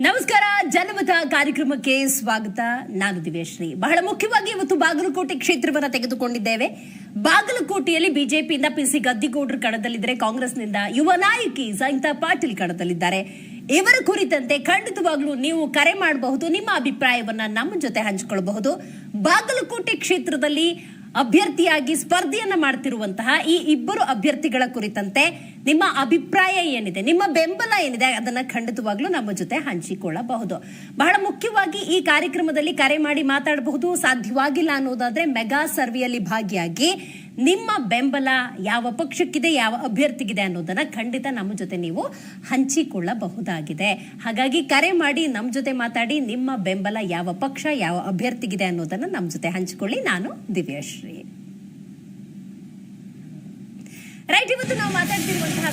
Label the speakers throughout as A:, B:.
A: ನಮಸ್ಕಾರ, ಜನಮತ ಕಾರ್ಯಕ್ರಮಕ್ಕೆ ಸ್ವಾಗತ. ನಾನು ದಿವ್ಯಶ್ರೀ. ಬಹಳ ಮುಖ್ಯವಾಗಿ ಇವತ್ತು ಬಾಗಲಕೋಟೆ ಕ್ಷೇತ್ರವನ್ನು ತೆಗೆದುಕೊಂಡಿದ್ದೇವೆ. ಬಾಗಲಕೋಟೆಯಲ್ಲಿ ಬಿಜೆಪಿಯಿಂದ ಪಿಸಿ ಗದ್ದಿಗೌಡರು ಕಣದಲ್ಲಿದ್ದರೆ ಕಾಂಗ್ರೆಸ್ನಿಂದ ಯುವ ನಾಯಕಿ ಸೈಂತಾ ಪಾಟೀಲ್ ಕಣದಲ್ಲಿದ್ದಾರೆ. ಇವರ ಕುರಿತಂತೆ ಖಂಡಿತವಾಗ್ಲೂ ನೀವು ಕರೆ ಮಾಡಬಹುದು, ನಿಮ್ಮ ಅಭಿಪ್ರಾಯವನ್ನ ನಮ್ಮ ಜೊತೆ ಹಂಚಿಕೊಳ್ಳಬಹುದು. ಬಾಗಲಕೋಟೆ ಕ್ಷೇತ್ರದಲ್ಲಿ ಅಭ್ಯರ್ಥಿಯಾಗಿ ಸ್ಪರ್ಧೆಯನ್ನ ಮಾಡ್ತಿರುವಂತಹ ಈ ಇಬ್ಬರು ಅಭ್ಯರ್ಥಿಗಳ ಕುರಿತಂತೆ ನಿಮ್ಮ ಅಭಿಪ್ರಾಯ ಏನಿದೆ, ನಿಮ್ಮ ಬೆಂಬಲ ಏನಿದೆ ಅದನ್ನ ಖಂಡಿತವಾಗ್ಲೂ ನಮ್ಮ ಜೊತೆ ಹಂಚಿಕೊಳ್ಳಬಹುದು. ಬಹಳ ಮುಖ್ಯವಾಗಿ ಈ ಕಾರ್ಯಕ್ರಮದಲ್ಲಿ ಕರೆ ಮಾಡಿ ಮಾತಾಡಬಹುದು, ಸಾಧ್ಯವಾಗಿಲ್ಲ ಅನ್ನೋದಾದ್ರೆ ಮೆಗಾ ಸರ್ವೆಯಲ್ಲಿ ಭಾಗಿಯಾಗಿ ನಿಮ್ಮ ಬೆಂಬಲ ಯಾವ ಪಕ್ಷಕ್ಕಿದೆ, ಯಾವ ಅಭ್ಯರ್ಥಿಗಿದೆ ಅನ್ನೋದನ್ನ ಖಂಡಿತ ನಮ್ಮ ಜೊತೆ ನೀವು ಹಂಚಿಕೊಳ್ಳಬಹುದಾಗಿದೆ. ಹಾಗಾಗಿ ಕರೆ ಮಾಡಿ ನಮ್ಮ ಜೊತೆ ಮಾತಾಡಿ ನಿಮ್ಮ ಬೆಂಬಲ ಯಾವ ಪಕ್ಷ, ಯಾವ ಅಭ್ಯರ್ಥಿಗಿದೆ ಅನ್ನೋದನ್ನ ನಮ್ಮ ಜೊತೆ ಹಂಚಿಕೊಳ್ಳಿ. ನಾನು ದಿವ್ಯಶ್ರೀ. ರೈಟ್, ಇವತ್ತು ನಾವು ಮಾತಾಡ್ತಿರುವಂತಹ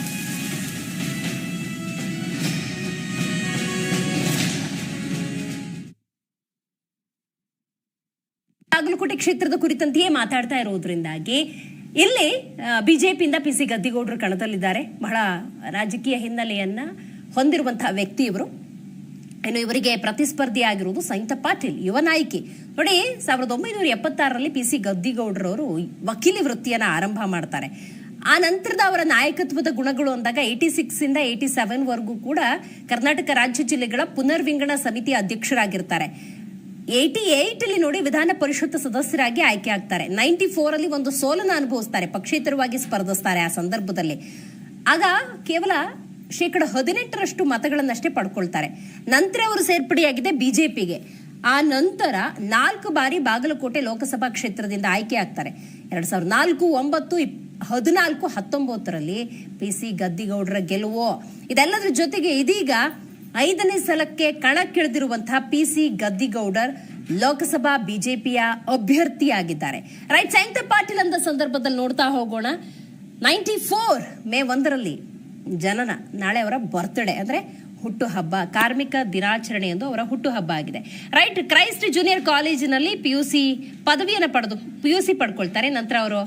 A: ಬಾಗಲಕೋಟೆ ಕ್ಷೇತ್ರದ ಕುರಿತಂತೆಯೇ ಮಾತಾಡ್ತಾ ಇರೋದ್ರಿಂದಾಗಿ ಇಲ್ಲಿ ಬಿಜೆಪಿಯಿಂದ ಪಿ ಸಿ ಗದ್ದಿಗೌಡರು ಕಣದಲ್ಲಿದ್ದಾರೆ. ಬಹಳ ರಾಜಕೀಯ ಹಿನ್ನೆಲೆಯನ್ನ ಹೊಂದಿರುವಂತಹ ವ್ಯಕ್ತಿ ಇವರು ಇನ್ನು ಇವರಿಗೆ ಪ್ರತಿಸ್ಪರ್ಧಿ ಆಗಿರುವುದು ಸಂಯುತ ಪಾಟೀಲ್, ಯುವ ನಾಯಕಿ. ನೋಡಿ, ಸಾವಿರದ ಒಂಬೈನೂರ ಎಪ್ಪತ್ತಾರರಲ್ಲಿ ಪಿ ಸಿ ಗದ್ದಿಗೌಡರವರು ವಕೀಲಿ ವೃತ್ತಿಯನ್ನ ಆರಂಭ ಮಾಡ್ತಾರೆ. ಆ ನಂತರದ ಅವರ ನಾಯಕತ್ವದ ಗುಣಗಳು ಅಂದಾಗ ಏಯ್ಟಿ ಸಿಕ್ಸ್ ಇಂದ ಏಯ್ಟಿ ಸೆವೆನ್ ವರೆಗೂ ಕೂಡ ಕರ್ನಾಟಕ ರಾಜ್ಯ ಜಿಲ್ಲೆಗಳ ಪುನರ್ವಿಂಗಣ ಸಮಿತಿ ಅಧ್ಯಕ್ಷರಾಗಿರ್ತಾರೆ. ಏಯ್ಟಿ ಏಟ್ ಅಲ್ಲಿ ನೋಡಿ ವಿಧಾನ ಪರಿಷತ್ ಸದಸ್ಯರಾಗಿ ಆಯ್ಕೆ ಆಗ್ತಾರೆ. ನೈಂಟಿ ಫೋರ್ ಅಲ್ಲಿ ಒಂದು ಸೋಲನ್ನು ಅನುಭವಿಸ್ತಾರೆ. ಪಕ್ಷೇತರವಾಗಿ ಸ್ಪರ್ಧಿಸ್ತಾರೆ ಆ ಸಂದರ್ಭದಲ್ಲಿ. ಆಗ ಕೇವಲ ಶೇಕಡ ಹದಿನೆಂಟರಷ್ಟು ಮತಗಳನ್ನಷ್ಟೇ ಪಡ್ಕೊಳ್ತಾರೆ. ನಂತರ ಅವರು ಸೇರ್ಪಡೆಯಾಗಿದೆ ಬಿಜೆಪಿಗೆ. ಆ ನಂತರ ನಾಲ್ಕು ಬಾರಿ ಬಾಗಲಕೋಟೆ ಲೋಕಸಭಾ ಕ್ಷೇತ್ರದಿಂದ ಆಯ್ಕೆ ಆಗ್ತಾರೆ. ಎರಡ್ ಸಾವಿರದ ನಾಲ್ಕು, ಒಂಬತ್ತು ಹದಿನಾಲ್ಕು ಹತ್ತೊಂಬತ್ತರಲ್ಲಿ ಪಿ ಸಿ ಗದ್ದಿಗೌಡರ ಗೆಲುವು. ಇದೆಲ್ಲದರ ಜೊತೆಗೆ ಇದೀಗ ಐದನೇ ಸಲಕ್ಕೆ ಕಣಕ್ಕಿಳಿದಿರುವಂತಹ ಪಿ ಸಿ ಗದ್ದಿಗೌಡರ್ ಲೋಕಸಭಾ ಬಿಜೆಪಿಯ ಅಭ್ಯರ್ಥಿಯಾಗಿದ್ದಾರೆ. ರೈಟ್ ಸೈಂತ ಪಾಟೀಲ್ ಅಂತ ಸಂದರ್ಭದಲ್ಲಿ ನೋಡ್ತಾ ಹೋಗೋಣ. ನೈಂಟಿ ಫೋರ್ ಮೇ ಒಂದರಲ್ಲಿ ಜನನ, ನಾಳೆ ಅವರ ಬರ್ತ್ಡೇ ಅಂದ್ರೆ ಹುಟ್ಟು ಹಬ್ಬ ಕಾರ್ಮಿಕ ದಿನಾಚರಣೆ ಎಂದು ಅವರ ಹುಟ್ಟು ಹಬ್ಬ ಆಗಿದೆ. ರೈಟ್, ಕ್ರೈಸ್ಟ್ ಜೂನಿಯರ್ ಕಾಲೇಜಿನಲ್ಲಿ ಪಿ ಯು ಸಿ ಪದವಿಯನ್ನು ಪಡೆದು ಪಿ ಯು ಸಿ ಪಡ್ಕೊಳ್ತಾರೆ. ನಂತರ ಅವರು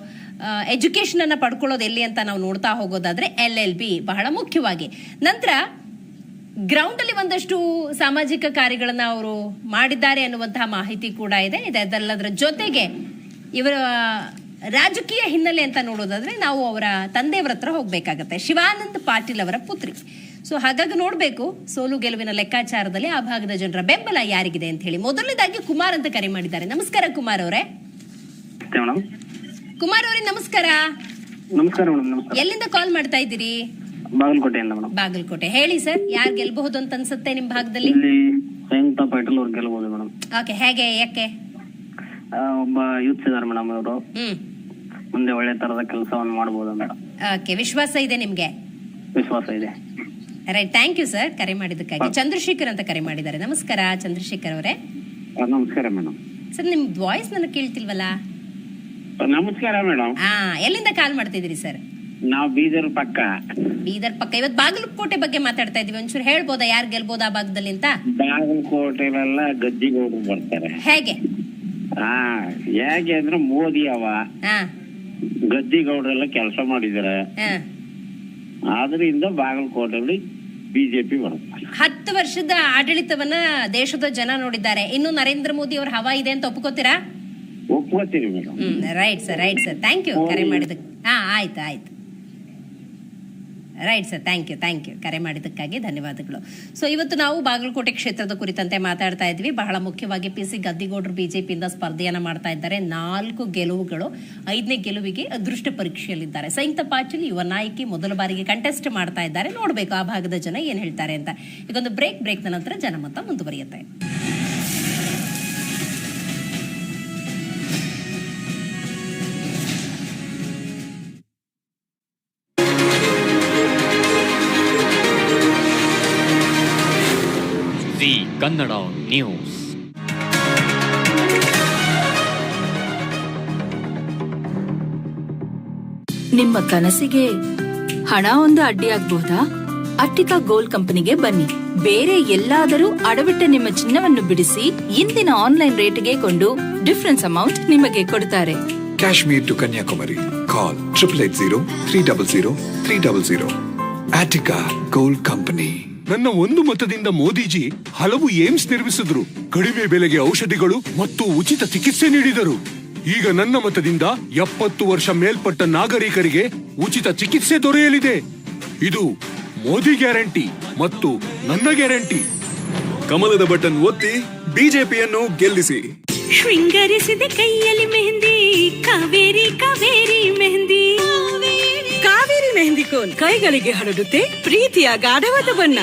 A: ಎಜುಕೇಶನ್ ಅನ್ನ ಪಡ್ಕೊಳ್ಳೋದು ಎಲ್ಲಿ ಅಂತ ನಾವು ನೋಡ್ತಾ ಹೋಗೋದಾದ್ರೆ ಎಲ್ ಎಲ್ ಬಿ ಬಹಳ ಮುಖ್ಯವಾಗಿ. ನಂತರ ಗ್ರೌಂಡ್ ಅಲ್ಲಿ ಒಂದಷ್ಟು ಸಾಮಾಜಿಕ ಕಾರ್ಯಗಳನ್ನ ಅವರು ಮಾಡಿದ್ದಾರೆ ಅನ್ನುವಂತಹ ಮಾಹಿತಿ ಕೂಡ ಇದೆ. ಇದೆಲ್ಲದರ ಜೊತೆಗೆ ಇವರ ರಾಜಕೀಯ ಹಿನ್ನೆಲೆ ಅಂತ ನೋಡೋದಾದ್ರೆ ನಾವು ಅವರ ತಂದೆಯವರ ಹತ್ರ ಹೋಗ್ಬೇಕಾಗತ್ತೆ. ಶಿವಾನಂದ್ ಪಾಟೀಲ್ ಅವರ ಪುತ್ರಿ. ಸೊ ಹಾಗಾಗಿ ನೋಡ್ಬೇಕು ಸೋಲು ಗೆಲುವಿನ ಲೆಕ್ಕಾಚಾರದಲ್ಲಿ ಆ ಭಾಗದ ಜನರ ಬೆಂಬಲ ಯಾರಿಗಿದೆ ಅಂತ ಹೇಳಿ. ಮೊದಲನೇದಾಗಿ ಕುಮಾರ್ ಅಂತ ಕರೆ ಮಾಡಿದ್ದಾರೆ. ನಮಸ್ಕಾರ ಕುಮಾರ್ ಅವರೇ. ಕುಮಾರ್ ಅವರೇ ನಮಸ್ಕಾರ.
B: ನಮಸ್ಕಾರ ಮೇಡಮ್ ನಮಸ್ಕಾರ.
A: ಎಲ್ಲಿಂದ ಕಾಲ್ ಮಾಡ್ತಾ ಇದ್ದೀರಿ?
B: ಬಾಗಲಕೋಟೆಯಿಂದ ಮೇಡಮ್.
A: ಬಾಗಲಕೋಟೆ. ಹೇಳಿ ಸರ್ ಯಾರ್ ಗೆಲ್ಬಹುದು ಅಂತ ಅನ್ಸುತ್ತೆ ನಿಮ್ ಭಾಗದಲ್ಲಿ?
B: ಇಲ್ಲಿ ಸಂಯುಕ್ತ ಪಾಟೀಲ್ ಅವ್ರು ಗೆಲ್ಬಹುದು ಮೇಡಮ್.
A: ಓಕೆ ಹೇಗೆ ಯಾಕೆ?
B: ಒಬ್ಬ ಯೂತ್ ಇದಾರೆ ಮೇಡಮ್ ಅವರು
A: ಹ್ಮ್.
B: ಮುಂದೆ ಒಳ್ಳೆ ತರದ ಕೆಲಸವನ್ನು ಮಾಡಬಹುದು ಮೇಡಮ್.
A: ಓಕೆ ವಿಶ್ವಾಸ ಇದೆ ನಿಮ್ಗೆ?
B: ವಿಶ್ವಾಸ ಇದೆ.
A: ರೈಟ್ ಥ್ಯಾಂಕ್ ಯು ಸರ್ ಕರೆ ಮಾಡಿದ್ದಕ್ಕಾಗಿ. ಚಂದ್ರಶೇಖರ್ ಅಂತ ಕರೆ ಮಾಡಿದ್ದಾರೆ. ನಮಸ್ಕಾರ ಚಂದ್ರಶೇಖರ್ ಅವರೇ.
C: ನಮಸ್ಕಾರ ಮೇಡಮ್.
A: ಸರ್ ನಿಮ್ ವಾಯ್ಸ್ ನನಗೆ ಕೇಳ್ತಿಲ್ವಲ್ಲ?
C: ನಮಸ್ಕಾರ ಮೇಡಮ್.
A: ಆ ಎಲ್ಲಿಂದ ಕಾಲ್ ಮಾಡ್ತಿದ್ದೀರಿ ಸರ್
C: ನಾವ್ ಬೀದರ್ ಪಕ್ಕ.
A: ಬೀದರ್ ಪಕ್ಕ. ಇವತ್ತು ಬಾಗಲಕೋಟೆ ಬಗ್ಗೆ ಮಾತಾಡ್ತಾ ಇದೀವಿ ಒಂಚೂರು ಹೇಳ್ಬೋದಾ? ಯಾರು ಗೆಲ್ಬೋದಾ ಆ ಭಾಗದಲ್ಲಿ ಅಂತ?
C: ಬಾಗಲಕೋಟೆಲೆಲ್ಲ ಗದ್ದಿಗೌಡರು ಬರ್ತಾರೆ.
A: ಹೇಗೆ?
C: ಹಾ ಹೇಗೆ ಅಂದ್ರೆ ಮೋದಿ ಅವ.
A: ಹಾ.
C: ಗದ್ದಿಗೌಡರೆಲ್ಲ ಕೆಲಸ ಮಾಡಿದಾರೆ.
A: ಹಾ.
C: ಆದ್ರಿಂದ ಬಾಗಲಕೋಟೆಯಲ್ಲಿ ಬಿಜೆಪಿ ಬರುತ್ತೆ
A: ಹತ್ತು ವರ್ಷದ ಆಡಳಿತವನ್ನ ದೇಶದ ಜನ ನೋಡಿದ್ದಾರೆ. ಇನ್ನು ನರೇಂದ್ರ ಮೋದಿ ಅವ್ರ ಹವಾ ಇದೆ ಅಂತ ಒಪ್ಕೋತೀರಾ?
C: ಒಪ್ಕೋತೀರಿ madam.
A: Hmm right sir right sir thank you ಕರೆ ಮಾಡಿದಕ್ಕೆ ಹಾ ಆಯ್ತು ಆಯ್ತು. Right sir thank you thank you ಕರೆ ಮಾಡಿದ್ದಕ್ಕಾಗಿ ಧನ್ಯವಾದಗಳು. ಸೊ ಇವತ್ತು ನಾವು ಬಾಗಲಕೋಟೆ ಕ್ಷೇತ್ರದ ಕುರಿತಂತೆ ಮಾತಾಡ್ತಾ ಇದ್ವಿ. ಬಹಳ ಮುಖ್ಯವಾಗಿ ಪಿ ಸಿ ಗದ್ದಿಗೌಡರು ಬಿಜೆಪಿಯಿಂದ ಸ್ಪರ್ಧೆಯನ್ನ ಮಾಡ್ತಾ ಇದ್ದಾರೆ. ನಾಲ್ಕು ಗೆಲುವುಗಳು ಐದನೇ ಗೆಲುವಿಗೆ ಅದೃಷ್ಟ ಪರೀಕ್ಷೆಯಲ್ಲಿದ್ದಾರೆ. ಸಂಯುಕ್ತ ಪಾಟೀಲ್ ಯುವ ನಾಯಕಿ ಮೊದಲ ಬಾರಿಗೆ ಕಂಟೆಸ್ಟ್ ಮಾಡ್ತಾ ಇದ್ದಾರೆ. ನೋಡ್ಬೇಕು ಆ ಭಾಗದ ಜನ ಏನ್ ಹೇಳ್ತಾರೆ ಅಂತ. ಈಗೊಂದು ಬ್ರೇಕ್ ಬ್ರೇಕ್ನ ನಂತರ ಜನಮತ ಮುಂದುವರಿಯುತ್ತೆ.
D: ಕನ್ನಡ ನ್ಯೂಸ್
E: ನಿಮ್ಮ ಕನಸಿಗೆ ಹಣ ಒಂದು ಅಡ್ಡಿಯಾಗಬಹುದಾ ಅಟ್ಟಿಕಾ ಗೋಲ್ಡ್ ಕಂಪನಿಗೆ ಬನ್ನಿ ಬೇರೆ ಎಲ್ಲಾದರೂ ಅಡವಿಟ್ಟ ನಿಮ್ಮ ಚಿನ್ನವನ್ನು ಬಿಡಿಸಿ ಇಂದಿನ ಆನ್ಲೈನ್ ರೇಟ್ಗೆ ಕೊಂಡು ಡಿಫರೆನ್ಸ್ ಅಮೌಂಟ್ ನಿಮಗೆ ಕೊಡ್ತಾರೆ
F: Kashmir to Kanyakumari. Call 880 300 300. Attica Gold Company.
G: ನನ್ನ ಒಂದು ಮತದಿಂದ ಮೋದಿಜಿ ಹಲವು ಏಮ್ಸ್ ನಿರ್ಮಿಸಿದ್ರು. ಕಡಿಮೆ ಬೆಲೆಗೆ ಔಷಧಿಗಳು ಮತ್ತು ಉಚಿತ ಚಿಕಿತ್ಸೆ ನೀಡಿದರು. ಈಗ ನನ್ನ ಮತದಿಂದ ಎಪ್ಪತ್ತು ವರ್ಷ ಮೇಲ್ಪಟ್ಟ ನಾಗರಿಕರಿಗೆ ಉಚಿತ ಚಿಕಿತ್ಸೆ ದೊರೆಯಲಿದೆ. ಇದು ಮೋದಿ ಗ್ಯಾರಂಟಿ ಮತ್ತು ನನ್ನ ಗ್ಯಾರಂಟಿ.
H: ಕಮಲದ ಬಟನ್ ಒತ್ತಿ ಬಿಜೆಪಿಯನ್ನು ಗೆಲ್ಲಿಸಿ.
I: ಶೃಂಗರಿಸಿದ ಕೈಯಲ್ಲಿ ಮೆಹಂದಿ, ಕಾವೇರಿ ಕಾವೇರಿ ಮೆಹಂದಿ. ಕಾವೇರಿ ಮೆಹಂದಿ ಕೋನ್ ಕೈಗಳಿಗೆ ಹರಡುತ್ತೆ ಪ್ರೀತಿಯ ಗಾಢವಾದ ಬಣ್ಣ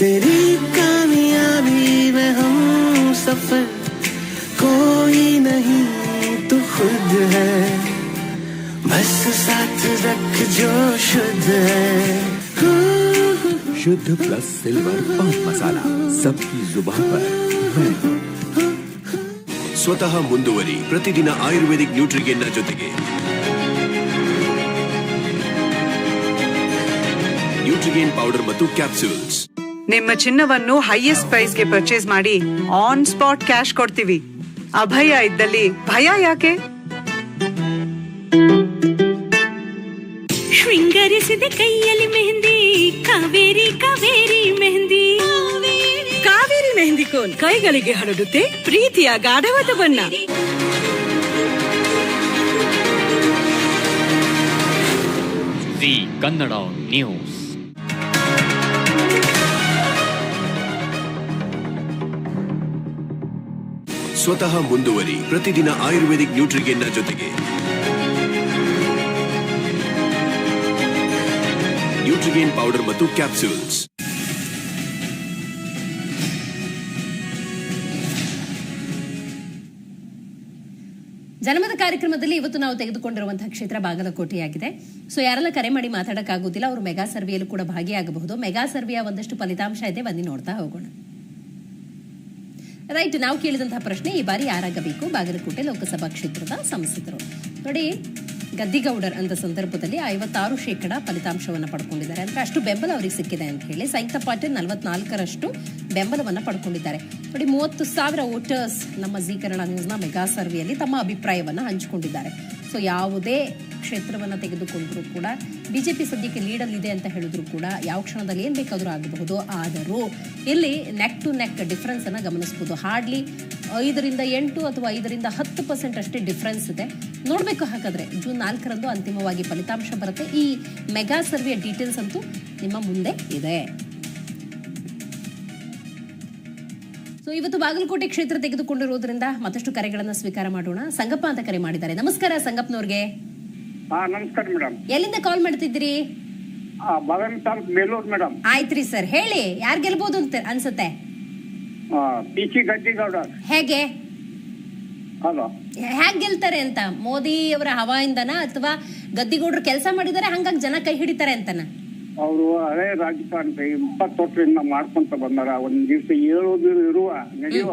J: तेरी कामयाबी में हम सफर कोई नहीं तू खुद है बस साथ रख जो शुद्ध है
H: शुद्ध प्लस सिल्वर पान मसाला सबकी जुबान पर ಸ್ವತಃ ಮುಂದುವರಿ ಪ್ರತಿದಿನ ಆಯುರ್ವೇದಿಕ್ ನ್ಯೂಟ್ರಿಗೆನ್ನ ಜೊತೆಗೆ ನ್ಯೂಟ್ರಿಗೇನ್ ಪೌಡರ್ ಮತ್ತು ಕ್ಯಾಪ್ಸೂಲ್ಸ್
K: ನಿಮ್ಮ ಚಿನ್ನವನ್ನು ಹೈಯೆಸ್ಟ್ ಪ್ರೈಸ್ಗೆ ಪರ್ಚೇಸ್ ಮಾಡಿ ಆನ್ ಸ್ಪಾಟ್ ಕ್ಯಾಶ್ ಕೊಡ್ತೀವಿ. ಅಭಯ ಇದ್ದಲ್ಲಿ ಭಯ ಯಾಕೆ?
I: ಶೃಂಗರಿಸಿದ ಕೈಯಲ್ಲಿ ಮೆಹಂದಿ ಕಾವೇರಿ ಕಾವೇರಿ ಮೆಹಂದಿ. ಕಾವೇರಿ ಮೆಹಂದಿ ಕೋನ್ ಕೈಗಳಿಗೆ ಹರಡುತ್ತೆ ಪ್ರೀತಿಯ ಗಾಢವಾದ ಬಣ್ಣ.
D: ಕನ್ನಡ ನ್ಯೂಸ್.
H: ಸ್ವತಃ ಮುಂದುವರಿ. ಪ್ರತಿದಿನ ಆಯುರ್ವೇದಿಕ್ ನ್ಯೂಟ್ರಿಗೆನ್ನ ಜೊತೆಗೆ. ನ್ಯೂಟ್ರಿಗೇನ್ ಪೌಡರ್ ಮತ್ತು ಕ್ಯಾಪ್ಸೂಲ್ಸ್
A: ಜನ್ಮದ ಕಾರ್ಯಕ್ರಮದಲ್ಲಿ ಇವತ್ತು ನಾವು ತೆಗೆದುಕೊಂಡಿರುವಂತಹ ಕ್ಷೇತ್ರ ಬಾಗಲಕೋಟೆಯಾಗಿದೆ. ಸೊ ಯಾರೆಲ್ಲ ಕರೆ ಮಾಡಿ ಮಾತಾಡಕ್ಕಾಗೋದಿಲ್ಲ, ಅವರು ಮೆಗಾ ಸರ್ವೆಯಲ್ಲೂ ಕೂಡ ಭಾಗಿಯಾಗಬಹುದು. ಮೆಗಾ ಸರ್ವೆಯ ಒಂದಷ್ಟು ಫಲಿತಾಂಶ ಇದೆ. ಬನ್ನಿ ನೋಡ್ತಾ ಹೋಗೋಣ. ರೈಟ್, ನಾವು ಕೇಳಿದಂತಹ ಪ್ರಶ್ನೆ ಈ ಬಾರಿ ಯಾರಾಗಬೇಕು? ಬಾಗಲಕೋಟೆ ಲೋಕಸಭಾ ಕ್ಷೇತ್ರದ ಸಂಸದರು. ನೋಡಿ, ಗದ್ದಿಗೌಡರ್ ಅಂತ ಸಂದರ್ಭದಲ್ಲಿ ಐವತ್ತಾರು ಶೇಕಡ ಫಲಿತಾಂಶವನ್ನು ಪಡ್ಕೊಂಡಿದ್ದಾರೆ. ಅಂದ್ರೆ ಅಷ್ಟು ಬೆಂಬಲ ಅವರಿಗೆ ಸಿಕ್ಕಿದೆ ಅಂತ ಹೇಳಿ ಸಂಯುಕ್ತ ಪಾಟೀಲ್ ನಲವತ್ನಾಲ್ಕರಷ್ಟು ಬೆಂಬಲವನ್ನು ಪಡ್ಕೊಂಡಿದ್ದಾರೆ. ನೋಡಿ, ಮೂವತ್ತು ಸಾವಿರ ವೋಟರ್ಸ್ ನಮ್ಮ ಜೀಕರಣ ನ್ಯೂಸ್ನ ಮೆಗಾ ಸರ್ವೆಯಲ್ಲಿ ತಮ್ಮ ಅಭಿಪ್ರಾಯವನ್ನು ಹಂಚಿಕೊಂಡಿದ್ದಾರೆ. ಸೊ ಯಾವುದೇ ಕ್ಷೇತ್ರವನ್ನು ತೆಗೆದುಕೊಂಡರೂ ಕೂಡ ಬಿಜೆಪಿ ಸದ್ಯಕ್ಕೆ ಲೀಡಲ್ಲಿದೆ ಅಂತ ಹೇಳಿದ್ರು ಕೂಡ ಯಾವ ಕ್ಷಣದಲ್ಲಿ ಏನು ಬೇಕಾದರೂ ಆಗಬಹುದು. ಆದರೂ ಇಲ್ಲಿ ನೆಕ್ ಟು ನೆಕ್ ಡಿಫ್ರೆನ್ಸ್ ಅನ್ನು ಗಮನಿಸಬಹುದು ಹಾರ್ಡ್ಲಿ ಐದರಿಂದ ಎಂಟು ಅಥವಾ ಐದರಿಂದ ಹತ್ತು ಪರ್ಸೆಂಟ್ ಅಷ್ಟೇ ಡಿಫ್ರೆನ್ಸ್ ಇದೆ. ನೋಡಬೇಕು ಹಾಗಾದರೆ ಜೂನ್ ನಾಲ್ಕರಂದು ಅಂತಿಮವಾಗಿ ಫಲಿತಾಂಶ ಬರುತ್ತೆ. ಈ ಮೆಗಾ ಸರ್ವೆಯ ಡೀಟೇಲ್ಸ್ ಅಂತೂ ನಿಮ್ಮ ಮುಂದೆ ಇದೆ. ಸೊ ಇವತ್ತು ಬಾಗಲಕೋಟೆ ಕ್ಷೇತ್ರ ತೆಗೆದುಕೊಂಡಿರೋದ್ರಿಂದ ಮತ್ತಷ್ಟು ಕರೆಗಳನ್ನ ಸ್ವೀಕಾರ ಮಾಡೋಣ. ಸಂಗಪ್ಪ ಅಂತ ಕರೆ ಮಾಡಿದ್ದಾರೆ. ನಮಸ್ಕಾರ ಸಂಗಪ್ಪನವ್ರಿಗೆ
C: ನಮಸ್ಕಾರ ಮೇಡಮ್.
A: ಎಲ್ಲಿಂದ ಕಾಲ್
C: ಮಾಡ್ತಿದ್ರಿ ಮೇಡಮ್.
A: ಆಯ್ತ್ರಿ ಸರ್. ಹೇಳಿ ಯಾರ್ ಗೆಲ್ಬಹುದು ಅಂತ ಅನ್ಸುತ್ತೆ? ಹೇಗೆ? ಹೇಗ್ ಗೆಲ್ತಾರೆ ಅಂತ? ಮೋದಿ ಅವರ ಹವಾಯಿಂದನ ಅಥವಾ ಗದ್ದಿಗೌಡರು ಕೆಲಸ ಮಾಡಿದಾರೆ ಹಂಗಾಗಿ ಜನ ಕೈ ಹಿಡಿತಾರೆ ಅಂತನ?
C: ಅವರು ಹಳೆ ರಾಜಕಾರಣಿ ಇಪ್ಪತ್ತು ವರ್ಷದಿಂದ ಮಾಡ್ಕೊಂತ ಬಂದಾರ. ಒಂದ್ ದಿವ್ಸ ಏಳೋದು ಇರುವ ನಡೆಯುವ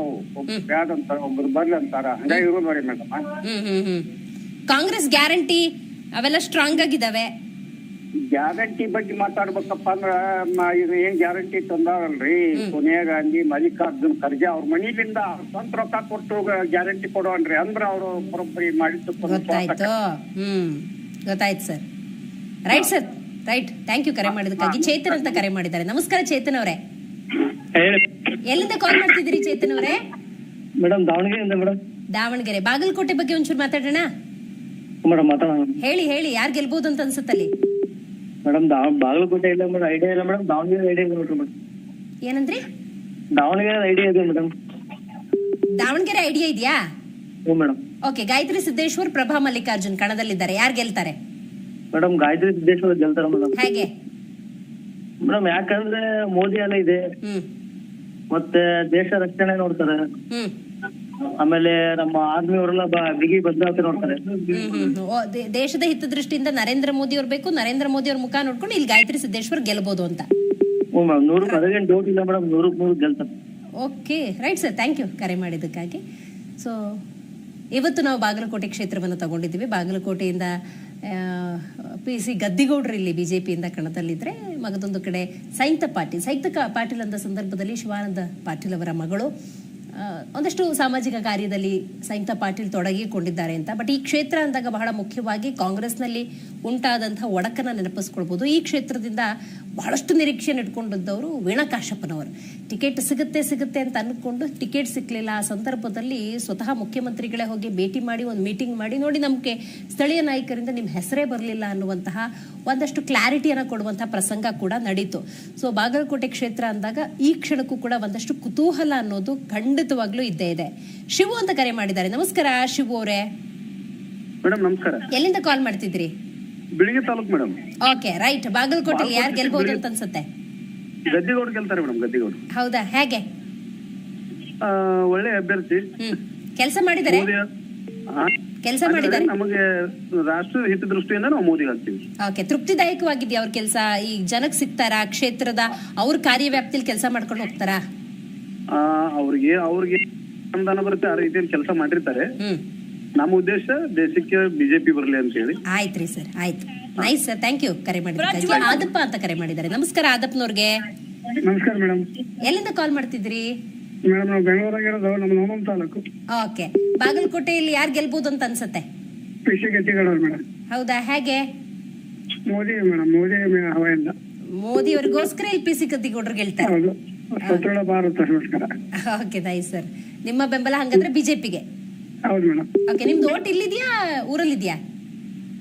C: ಬ್ಯಾಡ್ ಅಂತಾರ ಒಬ್ರು ಬರ್ಲಿ ಅಂತಾರ. ಹಂಗ ಇರೋದ್ರಿ ಮೇಡಮ್.
A: ಕಾಂಗ್ರೆಸ್ ಗ್ಯಾರಂಟಿ ಅವೆಲ್ಲ ಸ್ಟ್ರಾಂಗ್ ಆಗಿದಾವೆ
C: ಗ್ಯಾರಂಟಿ ಬಗ್ಗೆ ಮಾತಾಡ್ಬೇಕಪ್ಪ ಅಂದ್ರ ಇದು ಏನ್ ಗ್ಯಾರಂಟಿ ತಂದಾರಲ್ರಿ? ಸೋನಿಯಾ ಗಾಂಧಿ ಮಲ್ಲಿಕಾರ್ಜುನ್ ಖರ್ಗೆ ಅವ್ರ ಮನಿಲಿಂದ ಸ್ವಂತ ರೊಕ್ಕ ಕೊಟ್ಟು ಗ್ಯಾರಂಟಿ ಕೊಡೋನ್ರಿ. ಅಂದ್ರ ಅವರು ಪರಂಪರೆ ಮಾಡಿದ್ದು
A: ಗೊತ್ತಾಯ್ತು. ಹ್ಮ್. ಗೊತ್ತಾಯ್ತು sir. Right sir right thank you ಕರೆ ಮಾಡಿದಕ್ಕಾಗಿ ಚೇತನ್ ಅಂತ ಕರೆ ಮಾಡಿದ್ದಾರೆ. ನಮಸ್ಕಾರ ಚೇತನ್ ಅವರೇ. ಎಲ್ಲಿಂದ ಕಾಲ್ ಮಾಡ್ತಿದ್ದೀರಿ ಚೇತನ್ ಅವರೇ?
L: ಮೇಡಮ್ ದಾವಣಗೆರೆಯಿಂದ ಮೇಡಮ್.
A: ದಾವಣಗೆರೆ. ಬಾಗಲಕೋಟೆ ಬಗ್ಗೆ ಒಂಚೂರು ಮಾತಾಡೋಣ.
L: ಮೇಡಮ್ ಮಾತಾಡೋಣ.
A: ಹೇಳಿ ಹೇಳಿ. ಯಾರು ಗೆಲ್ಬಹುದು ಅಂತ ಅನ್ಸುತ್ತಲ್ಲಿ?
L: ಮೇಡಮ್ ಬಾಗಲಕೋಟೆ ಇಲ್ಲ ಮೇಡಮ್ ಐಡಿಯಾ ಇಲ್ಲ ಮೇಡಮ್ ದಾವಣಗೆರೆ ಐಡಿಯಾ ಇದೆ ನೋಡ್ರಿ ಮೇಡಮ್.
A: ಏನಂದ್ರಿ?
L: ದಾವಣಗೆರೆ ಐಡಿಯಾ ಇದೆ ಮೇಡಮ್.
A: ದಾವಣಗೆರೆ ಐಡಿಯಾ ಇದೆಯಾ?
L: ಓ ಮೇಡಮ್.
A: ಓಕೆ ಗಾಯತ್ರಿ ಸಿದ್ದೇಶ್ವರ್ ಪ್ರಭಾ ಮಲ್ಲಿಕಾರ್ಜುನ್ ಕಣದಲ್ಲಿದ್ದಾರೆ. ಯಾರು ಗೆಲ್ತಾರೆ?
L: ಮೇಡಮ್ ಗಾಯತ್ರಿ ಸಿದ್ದೇಶ್ವರ ಗೆಲ್ತಾರ ಮೇಡಮ್.
A: ಹೇಗೆ?
L: ಮೇಡಮ್ ಯಾಕಂದ್ರೆ ಮೋದಿ ಅಲ್ಲ ಇದೆ. ಮತ್ತೆ ದೇಶ ರಕ್ಷಣೆ ನೋಡ್ತಾರೆ. ಆಮೇಲೆ ನಮ್ಮ ಆರ್ಮಿ ಅವರೆಲ್ಲ ಬಿಗಿ ಬದಲಾವಣೆ ನೋಡ್ತಾರೆ.
A: ದೇಶದ ಹಿತದೃಷ್ಟಿಯಿಂದ ನರೇಂದ್ರ ಮೋದಿ ಅವ್ರು ಬೇಕು ನರೇಂದ್ರ ಮೋದಿ ಅವ್ರ ಮುಖ ನೋಡ್ಕೊಂಡು ಇಲ್ಲಿ ಗಾಯತ್ರಿ ಸಿದ್ದೇಶ್ವರ್ ಗೆಲ್ಬಹುದು ಅಂತ.
L: ಹ್ಞೂ ಮೇಡಮ್ ನೂರು ಅದೇನು ಡೌಟ್ ಇಲ್ಲ ಮೇಡಮ್ ನೂರಕ್ಕೆ ನೂರು ಗೆಲ್ತಾರೆ.
A: Okay right sir thank you ಕರೆ ಮಾಡಿದ್ದಕ್ಕಾಗಿ. ಸೊ ಇವತ್ತು ನಾವು ಬಾಗಲಕೋಟೆ ಕ್ಷೇತ್ರವನ್ನು ತಗೊಂಡಿದ್ದೀವಿ. ಬಾಗಲಕೋಟೆಯಿಂದ ಪಿ ಸಿ ಗದ್ದಿಗೌಡರು ಇಲ್ಲಿ ಪಿಯಿಂದ ಕಣದಲ್ಲಿದ್ದರೆ ಮಗದೊಂದು ಕಡೆ ಸಂಯುಕ್ತ ಪಾಟೀಲ್. ಸಂಯುಕ್ತ ಪಾಟೀಲ್ ಅಂದ ಸಂದರ್ಭದಲ್ಲಿ ಶಿವಾನಂದ ಪಾಟೀಲ್ ಅವರ ಮಗಳು. ಒಂದಷ್ಟು ಸಾಮಾಜಿಕ ಕಾರ್ಯದಲ್ಲಿ ಸೈಂತ ಪಾಟೀಲ್ ತೊಡಗಿಕೊಂಡಿದ್ದಾರೆ ಅಂತ. ಬಟ್ ಈ ಕ್ಷೇತ್ರ ಅಂದಾಗ ಬಹಳ ಮುಖ್ಯವಾಗಿ ಕಾಂಗ್ರೆಸ್ನಲ್ಲಿ ಉಂಟಾದಂತಹ ಒಡಕನ್ನ ನೆನಪಿಸ್ಕೊಳ್ಬೋದು. ಈ ಕ್ಷೇತ್ರದಿಂದ ಬಹಳಷ್ಟು ನಿರೀಕ್ಷೆಯನ್ನು ಇಟ್ಕೊಂಡಿದ್ದವರು ವೀಣಾ ಕಾಶಪ್ಪನವರು ಟಿಕೆಟ್ ಸಿಗುತ್ತೆ ಸಿಗುತ್ತೆ ಅಂತ ಅನ್ಕೊಂಡು ಟಿಕೆಟ್ ಸಿಕ್ಕಲಿಲ್ಲ ಆ ಸಂದರ್ಭದಲ್ಲಿ ಸ್ವತಃ ಮುಖ್ಯಮಂತ್ರಿಗಳೇ ಹೋಗಿ ಭೇಟಿ ಮಾಡಿ ಒಂದು ಮೀಟಿಂಗ್ ಮಾಡಿ ನೋಡಿ ನಮಗೆ ಸ್ಥಳೀಯ ನಾಯಕರಿಂದ ನಿಮ್ಮ ಹೆಸರೇ ಬರಲಿಲ್ಲ ಅನ್ನುವಂತಹ ಒಂದಷ್ಟು ಕ್ಲಾರಿಟಿಯನ್ನು ಕೊಡುವಂತಹ ಪ್ರಸಂಗ ಕೂಡ ನಡೀತು. ಸೊ ಬಾಗಲಕೋಟೆ ಕ್ಷೇತ್ರ ಅಂದಾಗ ಈ ಕ್ಷಣಕ್ಕೂ ಕೂಡ ಒಂದಷ್ಟು ಕುತೂಹಲ ಅನ್ನೋದು ಖಂಡಿತವಾಗ್ಲೂ ಇದ್ದೇ ಇದೆ. ಶಿವು ಅಂತ ಕರೆ ಮಾಡಿದ್ದಾರೆ. ನಮಸ್ಕಾರ ಶಿವು ಅವರೇ.
B: ಮೇಡಮ್ ನಮಸ್ಕಾರ.
A: ಎಲ್ಲಿಂದ ಕಾಲ್ ಮಾಡ್ತಿದ್ರಿ
B: Bilagi taluk madam.
A: Okay right ಬಾಗಲಕೋಟೆಯಲ್ಲಿ ಯಾರು ಗೆಲ್ಬಹುದು ಅಂತ ಅನ್ಸುತ್ತೆ
B: ಗದ್ದಿಗೌಡ ಗೆಲ್ತಾರೆ ಮೇಡಮ್ ಗದ್ದಿಗೌಡ
A: ಹೌದಾ? ಹೇಗೆ?
B: ಒಳ್ಳೆ ಅಭ್ಯರ್ಥಿ.
A: ಕೆಲಸ ಮಾಡಿದ್ದಾರೆ
B: ಆ,
A: ಕೆಲಸ
B: ಮಾಡಿದರೆ?
A: ಮಾಡಿದ್ದಾರೆ
B: ನಮಗೆ ರಾಷ್ಟ್ರ ಹಿತದೃಷ್ಟಿಯಿಂದ ನಾವು ಮೋದಿ ಹಾಕ್ತೀವಿ
A: ಓಕೆ ತೃಪ್ತಿದಾಯಕವಾಗಿದೆಯಾ ಅವ್ರ ಕೆಲಸ? ಈ ಜನಕ್ಕೆ ಸಿಗ್ತಾರ? ಕ್ಷೇತ್ರದ ಅವ್ರ ಕಾರ್ಯವ್ಯಾಪ್ತಿಯಲ್ಲಿ ಕೆಲಸ ಮಾಡ್ಕೊಂಡು ಹೋಗ್ತಾರಾ?
B: ಆ, ಅವ್ರಿಗೆ ಅವ್ರಿಗೆ ಅನುದಾನ ಬರುತ್ತೆ ಆ ರೀತಿಯಲ್ಲಿ ಕೆಲಸ ಮಾಡಿರ್ತಾರೆ. ನಮ್ಮ ಉದ್ದೇಶ ದೇಶಕ್ಕೆ ಬಿಜೆಪಿ ಬರಲಿ ಅಂತ ಹೇಳಿ.
A: ಆಯ್ತ್ರಿ ಸರ್ ಆಯ್ತು. ನೈಸ್ ಸರ್ ಥ್ಯಾಂಕ್ ಯು ಕರೆ ಮಾಡಿದ್ರೆ ಆದಪ್ಪ ಅಂತ ಕರೆ ಮಾಡಿದ್ದಾರೆ. ನಮಸ್ಕಾರ ಆದಪ್ಪನವ್ರಿಗೆ.
B: ನಮಸ್ಕಾರ ಮೇಡಮ್.
A: ಎಲ್ಲಿಂದ ಕಾಲ್ ಮಾಡ್ತಿದ್ರಿ
B: ಮೇಡಮ್ ನಾವು ಬೆಂಗಳೂರಾಗಿರೋದು ನಮ್ಮ ನೋಮಂ ತಾಲೂಕು.
A: ಓಕೆ ಬಾಗಲಕೋಟೆಯಲ್ಲಿ ಯಾರು ಗೆಲ್ಬಹುದು ಅಂತ ಅನ್ಸುತ್ತೆ?
B: ಕೃಷಿ ಗದ್ದಿಗೌಡರು ಮೇಡಮ್.
A: ಹೌದಾ ಹೇಗೆ?
B: ಮೋದಿ ಮೇಡಮ್ ಮೋದಿ ಹವಾಯಿಂದ.
A: ಮೋದಿ ಅವ್ರಿಗೋಸ್ಕರ ಎಲ್ ಪಿ ಸಿ ಗದ್ದಿಗೌಡರು ಗೆಲ್ತಾರೆ. ಓಕೆ ನೈಸ್ ಸರ್ ನಿಮ್ಮ ಬೆಂಬಲ ಹಂಗಂದ್ರೆ ಬಿಜೆಪಿಗೆ
B: ಹೌದು ಮೇಡಮ್.
A: ಓಕೆ ನಿಮ್ದು ಓಟ್ ಇಲ್ಲಿದ್ಯಾ? ಊರಲ್ಲಿದ್ಯಾ?